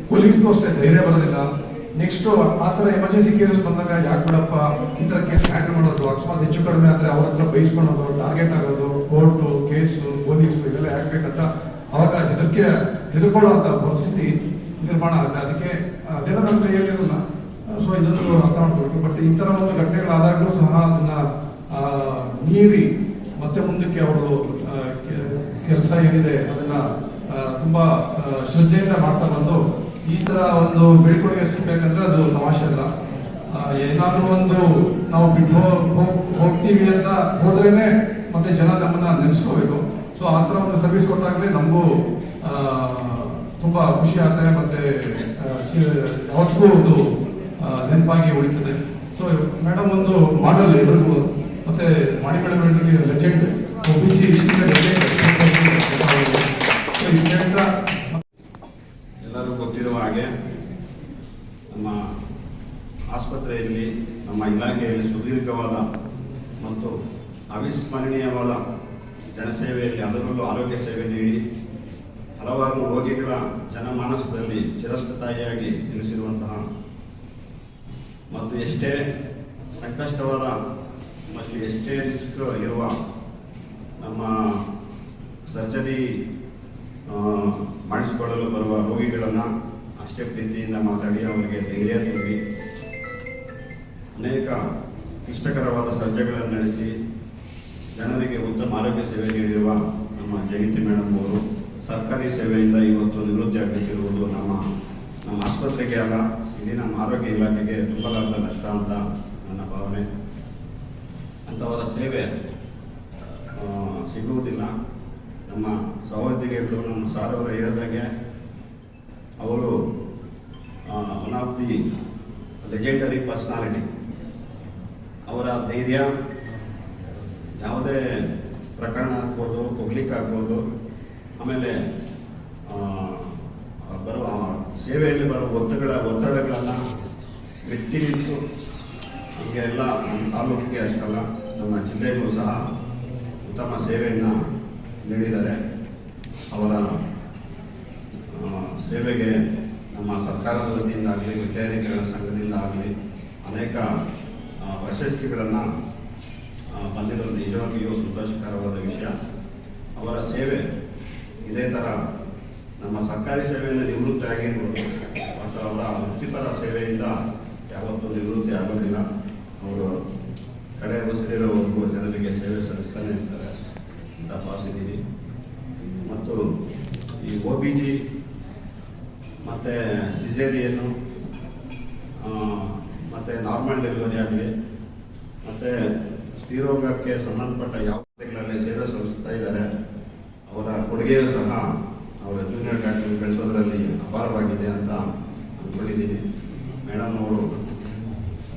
ಕೊಲೀಗ್ಸ್ಗೂ ಅಷ್ಟೇ, ಧೈರ್ಯ ಬರೋದಿಲ್ಲ. ನೆಕ್ಸ್ಟ್ ಆ ತರ ಎಮರ್ಜೆನ್ಸಿ ಕೇಸಸ್ ಬಂದಾಗ ಯಾಕೆ ಬಿಡಪ್ಪ? ಈ ತರ ಕೇಸ್ ಹ್ಯಾಂಡಲ್ ಮಾಡೋದು, ಅಕಸ್ಮಾತ್ ಹೆಚ್ಚು ಕಡಿಮೆ ಆದ್ರೆ ಅವ್ರ ಹತ್ರ ಬೈಸ್ಕೊಳೋದು ಟಾರ್ಗೆಟ್ ಆಗೋದು ಕೋರ್ಟು ಕೇಸು ಕೋಲಿಂಗ್ಸ್ ಇದೆಲ್ಲ ಯಾಕೆ ಯಾಕ್ಬೇಕಂತ ಅವಾಗ ಇದಕ್ಕೆ ಹೆದರ್ಕೊಳ್ಳುವಂತ ಪರಿಸ್ಥಿತಿ ನಿರ್ಮಾಣ ಆಗುತ್ತೆ. ಅದಕ್ಕೆ ಅದೆಲ್ಲ ನಮ್ಮ ಕೈಯಲ್ಲಿರಲ್ಲ. ಸೊ ಇದನ್ನು ಅರ್ಥ ಮಾಡ್ಕೊಳ್ಬೇಕು. ಬಟ್ ಈ ಥರ ಒಂದು ಘಟನೆಗಳಾದಾಗಲೂ ಸಹ ಅದನ್ನ ಮೀರಿ ಮತ್ತೆ ಮುಂದಕ್ಕೆ ಅವರು ಕೆಲಸ ಏನಿದೆ ಅದನ್ನ ತುಂಬಾ ಶ್ರದ್ಧೆಯಿಂದ ಮಾಡ್ತಾ ಬಂದು ಈ ತರ ಒಂದು ಬೀಳ್ಕೊಡುಗೆ ಸಿಗ್ಬೇಕಂದ್ರೆ ಅದು ತಮಾಷೆ ಅಲ್ಲ. ಏನಾದ್ರೂ ಒಂದು ನಾವು ಬಿಟ್ಟು ಹೋಗ್- ಹೋಗ್- ಹೋಗ್ತೀವಿ ಅಂತ ಹೋದ್ರೇನೆ ಮತ್ತೆ ಜನ ನಮ್ಮನ್ನ ನೆನೆಸ್ಕೋಬೇಕು. ಸೊ ಆ ಥರ ಒಂದು ಸರ್ವಿಸ್ ಕೊಟ್ಟಾಗಲೇ ನಮಗೂ ತುಂಬ ಖುಷಿ ಆಗ್ತದೆ ಮತ್ತೆ ಯಾವತ್ತಿಗೂ ಒಂದು ನೆನಪಾಗಿ ಉಳಿತದೆ. ಸೊ ಮೇಡಮ್ ಒಂದು ಮಾಡಲ್ ಎಲ್ರಿಗೂ ಮತ್ತೆ ಮಾಡಿ ಮೇಡಮ್ ಲೆಜೆಂಡ್ ಒಬಿಸಿ ಎಲ್ಲರೂ ಗೊತ್ತಿರುವ ಹಾಗೆ, ನಮ್ಮ ಆಸ್ಪತ್ರೆಯಲ್ಲಿ ನಮ್ಮ ಇಲಾಖೆಯಲ್ಲಿ ಸುದೀರ್ಘವಾದ ಮತ್ತು ಅವಿಸ್ಮರಣೀಯವಾದ ಜನಸೇವೆಯಲ್ಲಿ ಅದರಲ್ಲೂ ಆರೋಗ್ಯ ಸೇವೆ ನೀಡಿ ಹಲವಾರು ರೋಗಿಗಳ ಜನಮಾನಸದಲ್ಲಿ ಚಿರಸ್ಥಾಯಿಯಾಗಿ ನಿಲ್ಲಿಸಿರುವಂತಹ ಮತ್ತು ಎಷ್ಟೇ ಸಂಕಷ್ಟವಾದ ಮತ್ತು ಎಷ್ಟೇ ರಿಸ್ಕ್ ಇರುವ ನಮ್ಮ ಸರ್ಜರಿ ಮಾಡಿಸಿಕೊಳ್ಳಲು ಬರುವ ರೋಗಿಗಳನ್ನು ಅಷ್ಟೇ ಪ್ರೀತಿಯಿಂದ ಮಾತಾಡಿ ಅವರಿಗೆ ಧೈರ್ಯ ತುಂಬಿ ಅನೇಕ ಕ್ಲಿಷ್ಟಕರವಾದ ಸರ್ಜರಿಗಳನ್ನು ನಡೆಸಿ ಆರೋಗ್ಯ ಸೇವೆ ನೀಡಿರುವ ನಮ್ಮ ಜಯಂತಿ ಮೇಡಮ್ ಅವರು ಸರ್ಕಾರಿ ಸೇವೆಯಿಂದ ಇವತ್ತು ನಿವೃತ್ತಿ ಆಗಬೇಕಿರುವುದು ನಮ್ಮ ನಮ್ಮ ಆಸ್ಪತ್ರೆಗೆ ಅಲ್ಲ ಇಲ್ಲಿ ನಮ್ಮ ಆರೋಗ್ಯ ಇಲಾಖೆಗೆ ತುಂಬಲಾರದ ನಷ್ಟ ಅಂತ ನನ್ನ ಭಾವನೆ. ಅಂಥವರ ಸೇವೆ ಸಿಗುವುದಿಲ್ಲ. ನಮ್ಮ ಸಹೋದ್ಯೋಗಿಗಳು ನಮ್ಮ ಸಾರವರು ಹೇಳಿದಾಗೆ, ಅವರು one of the legendary personality ಅವರ ಧೈರ್ಯ, ಯಾವುದೇ ಪ್ರಕರಣ ಆಗ್ಬೋದು ಪಬ್ಲಿಕ್ ಆಗ್ಬೋದು. ಆಮೇಲೆ ಬರುವ ಸೇವೆಯಲ್ಲಿ ಬರುವ ಒತ್ತಡಗಳ ಒತ್ತಡಗಳನ್ನು ಮೆಟ್ಟಿ ನಿಂತು ಹೀಗೆ ಎಲ್ಲ ನಮ್ಮ ತಾಲೂಕಿಗೆ ಅಷ್ಟಲ್ಲ, ನಮ್ಮ ಜಿಲ್ಲೆಗೂ ಸಹ ಉತ್ತಮ ಸೇವೆಯನ್ನು ನೀಡಿದ್ದಾರೆ. ಅವರ ಸೇವೆಗೆ ನಮ್ಮ ಸರ್ಕಾರದ ವತಿಯಿಂದ ಆಗಲಿ ವಿದ್ಯಾರ್ಥಿಗಳ ಸಂಘದಿಂದ ಆಗಲಿ ಅನೇಕ ಪ್ರಶಸ್ತಿಗಳನ್ನು ಬಂದಿರೋದು ನಿಜವಾಗಿಯೂ ಸಂತೋಷಕರವಾದ ವಿಷಯ. ಅವರ ಸೇವೆ ಇದೇ ಥರ ನಮ್ಮ ಸರ್ಕಾರಿ ಸೇವೆಯಿಂದ ನಿವೃತ್ತಿ ಆಗಿರ್ಬೋದು ಮತ್ತು ಅವರ ವೃತ್ತಿಪರ ಸೇವೆಯಿಂದ ಯಾವತ್ತೂ ನಿವೃತ್ತಿ ಆಗೋದಿಲ್ಲ. ಅವರು ಕಡೆ ಉಸಿರಿರೋವರೆಗೂ ಜನರಿಗೆ ಸೇವೆ ಸಲ್ಲಿಸ್ತಾನೆ ಇರ್ತಾರೆ ಅಂತ ಭಾವಿಸಿದ್ದೀವಿ. ಮತ್ತು ಈ ಒ ಬಿ ಜಿ ಮತ್ತು ಸಿಜೇರಿಯನ್ನು ಮತ್ತು ನಾರ್ಮಲ್ ಡೆಲಿವರಿ ಮತ್ತು ಸ್ತ್ರೀರೋಗಕ್ಕೆ ಸಂಬಂಧಪಟ್ಟ ಯಾವ ಕ್ಷೇತ್ರಗಳಲ್ಲಿ ಸೇವೆ ಸಲ್ಲಿಸ್ತಾ ಇದ್ದಾರೆ, ಅವರ ಕೊಡುಗೆಯೂ ಸಹ ಅವರ ಜೂನಿಯರ್ ಡಾಕ್ಟರ್ ಬೆಳೆಸೋದ್ರಲ್ಲಿ ಅಪಾರವಾಗಿದೆ ಅಂತ ಅಂದ್ಕೊಂಡಿದ್ದೀನಿ ಮೇಡಮ್ ಅವರು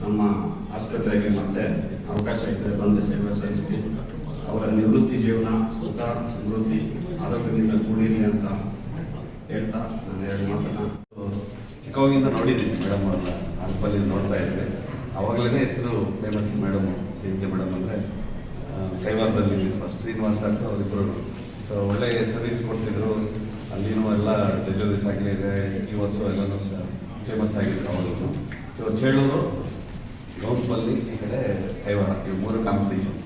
ನಮ್ಮ ಆಸ್ಪತ್ರೆಗೆ ಮತ್ತೆ ಅವಕಾಶ ಇದ್ದರೆ ಬಂದು ಸೇವೆ ಸಲ್ಲಿಸಿ, ಅವರ ನಿವೃತ್ತಿ ಜೀವನ ಸುಖ, ಸಮೃದ್ಧಿ, ಆರೋಗ್ಯದಿಂದ ಕೂಡಿರಲಿ ಅಂತ ಹೇಳ್ತಾ ನಾನು ಎರಡು ಮಾತನ್ನ. ಚಿಕ್ಕವಾಗಿಂದ ನೋಡಿದ್ದೀನಿ ಮೇಡಮ್ ಅವ್ರನ್ನ ಅಲ್ಪಲ್ಲಿ ನೋಡ್ತಾ ಇದ್ದೆ ಅವಾಗಲೇ ಹೆಸರು ಫೇಮಸ್ ಮೇಡಮ್ ಜಯಂತಿ ಮೇಡಮ್ ಅಂದರೆ ಕೈವಾರದಲ್ಲಿ ಫಸ್ಟ್ ಶ್ರೀನಿವಾಸ ಅಂತ ಅವರಿಬ್ಬರು ಸೊ ಒಳ್ಳೆ ಸರ್ವಿಸ್ ಕೊಡ್ತಿದ್ರು. ಅಲ್ಲಿನೂ ಎಲ್ಲ ಡೆಲಿವರೀಸ್ ಆಗಲಿದೆ ಈ ವರ್ಷ ಎಲ್ಲನೂ ಸಹ ಫೇಮಸ್ ಆಗಿದ್ರು ಅವರು ಸೊ ಚೇಳೂರು ಗೌನ್ಪಲ್ಲಿ ಈ ಕಡೆ ಕೈವಾರ. ಇವು ಮೂರು ಕಾಂಪಿಟೇಷನ್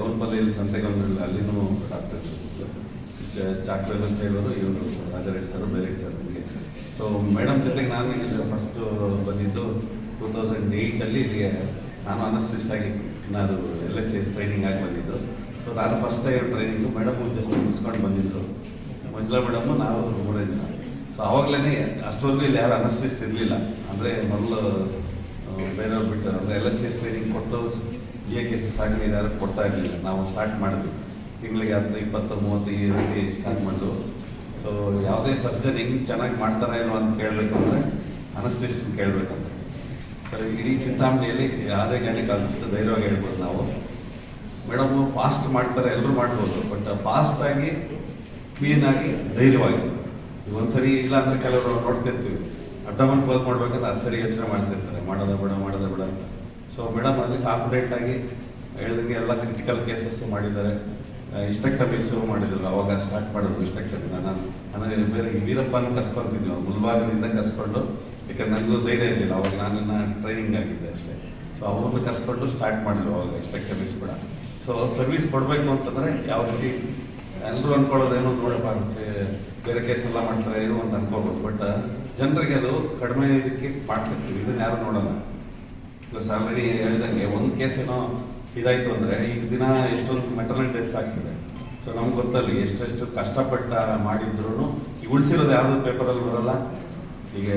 ಗೌನ್ಪಲ್ಲಿಯಲ್ಲಿ ಸಂತೆಗೊಂದಿಲ್ಲ ಅಲ್ಲಿನೂ ಡಾಕ್ಟರ್ ಚಾಕ್ಲೇಟ್ ಹೇಳೋದು ಇವರು ರಾಜರೆಡ್ಡಿ ಸರ್ ಬೇರೆ ಸರ್ ನಿಮಗೆ. ಸೊ ಮೇಡಮ್ ಜೊತೆಗೆ ನಾನು ಫಸ್ಟು ಬಂದಿದ್ದು ಟೂ ತೌಸಂಡ್ ಏಯ್ಟಲ್ಲಿ ಇಲ್ಲಿಗೆ ನಾನು ಅನಸ್ಟಿಸ್ಟ್ ಆಗಿ ನಾನು ಎಲ್ ಎಸ್ ಎಸ್ ಟ್ರೈನಿಂಗ್ ಆಗಿ ಬಂದಿದ್ದು. ಸೊ ನಾನು first year training madam just ಮುಗಿಸ್ಕೊಂಡು ಬಂದಿದ್ದರು ಮಂಜುಳಾ ಮೇಡಮು ನಾವು ಮೂರೇ ಜನ. ಸೊ ಆವಾಗಲೇ ಅಷ್ಟೊಂದು ಇಲ್ಲಿ ಯಾರು ಅನಸ್ಟಿಸ್ಟ್ ಇರಲಿಲ್ಲ. ಅಂದರೆ ಮೊದಲು ಬೇರೆಯವ್ರು ಬಿಟ್ಟು ಅಂದರೆ ಎಲ್ ಎಸ್ ಎಸ್ ಟ್ರೈನಿಂಗ್ ಕೊಟ್ಟು ಜಿ ಎ ಕೇಸಸ್ ಆಗಲಿ ಯಾರು ಕೊಡ್ತಾ ಇರಲಿಲ್ಲ. ನಾವು ಸ್ಟಾರ್ಟ್ ಮಾಡಿದ್ವಿ. ತಿಂಗಳಿಗೆ ಹತ್ತು, ಇಪ್ಪತ್ತು, ಮೂವತ್ತು ಈ ರೀತಿ ಸ್ಟಾರ್ಟ್ ಮಾಡಿದ್ರು ಸೊ ಯಾವುದೇ ಸರ್ಜನ್ ಹೆಂಗೆ ಚೆನ್ನಾಗಿ ಮಾಡ್ತಾರೆ ಇಲ್ವಾ ಅಂತ ಕೇಳಬೇಕು ಅಂದರೆ ಕೇಳಬೇಕಂತ. ಸರ್, ಇಡೀ ಚಿಂತಾಮಣಿಯಲ್ಲಿ ಯಾವುದೇ ಗೈನಕಾಲಜಿಸ್ಟ್ ಧೈರ್ಯವಾಗಿ ಹೇಳ್ಬೋದು ನಾವು. ಮೇಡಮ್ ಫಾಸ್ಟ್ ಮಾಡ್ತಾರೆ, ಎಲ್ಲರೂ ಮಾಡ್ಬೋದು ಬಟ್ ಫಾಸ್ಟಾಗಿ ಕ್ಲೀನಾಗಿ ಧೈರ್ಯವಾಗಿ. ಒಂದ್ಸರಿ ಇಲ್ಲ ಅಂದರೆ ಕೆಲವರು ನೋಡ್ತಿರ್ತೀವಿ ಅಡ್ಡಮನ್ ಕ್ಲೋಸ್ ಮಾಡ್ಬೇಕಂದ್ರೆ ಅದು ಸರಿ ಯೋಚನೆ ಮಾಡ್ತಿರ್ತಾರೆ ಮಾಡೋದ ಬೇಡ ಮಾಡೋದ ಬೇಡ ಅಂತ. ಸೊ ಮೇಡಮ್ ಅಲ್ಲಿ ಕಾನ್ಫಿಡೆಂಟ್ ಆಗಿ ಹೇಳ್ದಂಗೆ ಎಲ್ಲ ಕ್ರಿಟಿಕಲ್ ಕೇಸಸ್ಸು ಮಾಡಿದ್ದಾರೆ. ಇಸ್ಟೆಕ್ಟಮೀಸು ಮಾಡಿದ್ರು. ಅವಾಗ ಸ್ಟಾರ್ಟ್ ಮಾಡಿದ್ರು ಇಸ್ಟೆಕ್ಟಮಿ ನಾನು ನನಗೆ ಬೇರೆ ವೀರಪ್ಪನ ಕರ್ಸ್ಕೊಂತಿದ್ವಿ. ಅವ್ರು ಮುಲ್ಬಾಗದಿಂದ ಕರ್ಸ್ಕೊಂಡು, ಯಾಕಂದ್ರೆ ನನಗೂ ಧೈರ್ಯ ಇರಲಿಲ್ಲ. ಅವಾಗ ನಾನು ಟ್ರೈನಿಂಗ್ ಆಗಿದ್ದೆ ಅಷ್ಟೇ. ಸೊ ಅವ್ರನ್ನ ಕರ್ಸ್ಕೊಂಡು ಸ್ಟಾರ್ಟ್ ಮಾಡಿದ್ರು ಅವಾಗ ಇಸ್ಟೆಕ್ಟಮೀಸ್ ಕೂಡ. ಸೊ ಸರ್ವಿಸ್ ಕೊಡಬೇಕು ಅಂತಂದ್ರೆ ಯಾವ ರೀತಿ ಎಲ್ಲರೂ ಅನ್ಕೊಳ್ಳೋದೇನೋ ನೋಡಪ್ಪ ಬೇರೆ ಕೇಸ್ ಮಾಡ್ತಾರೆ ಏನು ಅಂತ ಅನ್ಕೋಬೋದು. ಬಟ್ ಜನರಿಗೆ ಅದು ಕಡಿಮೆ ಇದಕ್ಕೆ ಮಾಡ್ತಿರ್ತೀವಿ. ಇದನ್ನ ಯಾರು ನೋಡಲ್ಲ. ಪ್ಲಸ್ ಆಲ್ರೆಡಿ ಹೇಳ್ದಂಗೆ ಒಂದು ಕೇಸ್ ಏನೋ ಇದಾಯ್ತು ಅಂದ್ರೆ ಈಗ ದಿನ ಎಷ್ಟೊಂದು ಮೆಟರ್ನಲ್ ಡೆತ್ಸ್ ಆಗ್ತಿದೆ. ಸೊ ನಮ್ಗೆ ಗೊತ್ತಲ್ಲಿ ಎಷ್ಟೆಷ್ಟು ಕಷ್ಟಪಟ್ಟ ಮಾಡಿದ್ರು ಉಳಿಸಿರೋದು ಯಾವುದು ಪೇಪರಲ್ಲಿ ಬರಲ್ಲ. ಈಗ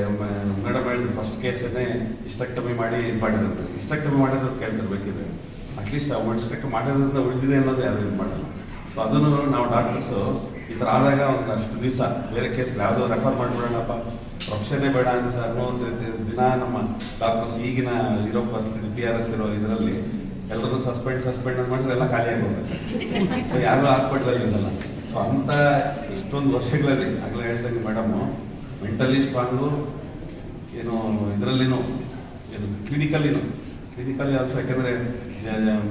ಮೇಡಮ್ ಹೇಳಿದ್ರು ಫಸ್ಟ್ ಕೇಸನ್ನೇ ಇಷ್ಟಕ್ಟಮಿ ಮಾಡಿ ಮಾಡಿರೋದು ಇಷ್ಟಕ್ಟಮಿ ಮಾಡಿರೋದು ಕೇಳ್ತಿರ್ಬೇಕಿದೆ. ಅಟ್ಲೀಸ್ಟ್ ಅವು ಇಷ್ಟಕ್ಕೆ ಮಾಡಿರೋದ್ರಿಂದ ಉಳಿದಿದೆ ಅನ್ನೋದು ಯಾರು ಇದು ಮಾಡಲ್ಲ. ಸೊ ಅದನ್ನು ನಾವು ಡಾಕ್ಟರ್ಸು ಈ ಥರ ಆದಾಗ ಅಷ್ಟು ದಿವಸ ಬೇರೆ ಕೇಸ್ ಯಾವುದೋ ರೆಫರ್ ಮಾಡಿಬಿಡೋಣಪ್ಪ. ಪ್ರೊಫೆಷನ್ನೇ ಬೇಡ ಅಂತ ಅನ್ನೋ ಒಂದು ದಿನ ನಮ್ಮ ಡಾಕ್ಟರ್ಸ್ ಈಗಿನ ಇರೋ ಪರಿಸ್ಥಿತಿ ಪಿ ಆರ್ ಎಸ್ ಇರೋ ಇದರಲ್ಲಿ ಎಲ್ಲರೂ ಸಸ್ಪೆಂಡ್ ಸಸ್ಪೆಂಡ್ ಅಂತ ಮಾಡಿದ್ರೆ ಎಲ್ಲ ಖಾಲಿ ಆಗ್ಬೋದು ಸೊ ಯಾರು ಹಾಸ್ಪಿಟ್ಲಲ್ಲಿ ಇರಲ್ಲ ಸೊ ಅಂತ ಇಷ್ಟೊಂದು ವರ್ಷಗಳಲ್ಲಿ ಆಗಲೇ ಹೇಳ್ದಂಗೆ ಮೇಡಮು ಮೆಂಟಲಿ ಸ್ಟ್ರಾಂಗು ಏನು ಇದರಲ್ಲಿನೂ, ಏನು ಕ್ಲಿನಿಕಲ್ಲಿನು ಕ್ಲಿನಿಕಲ್ ಆಲ್ಸೋ ಯಾಕೆಂದ್ರೆ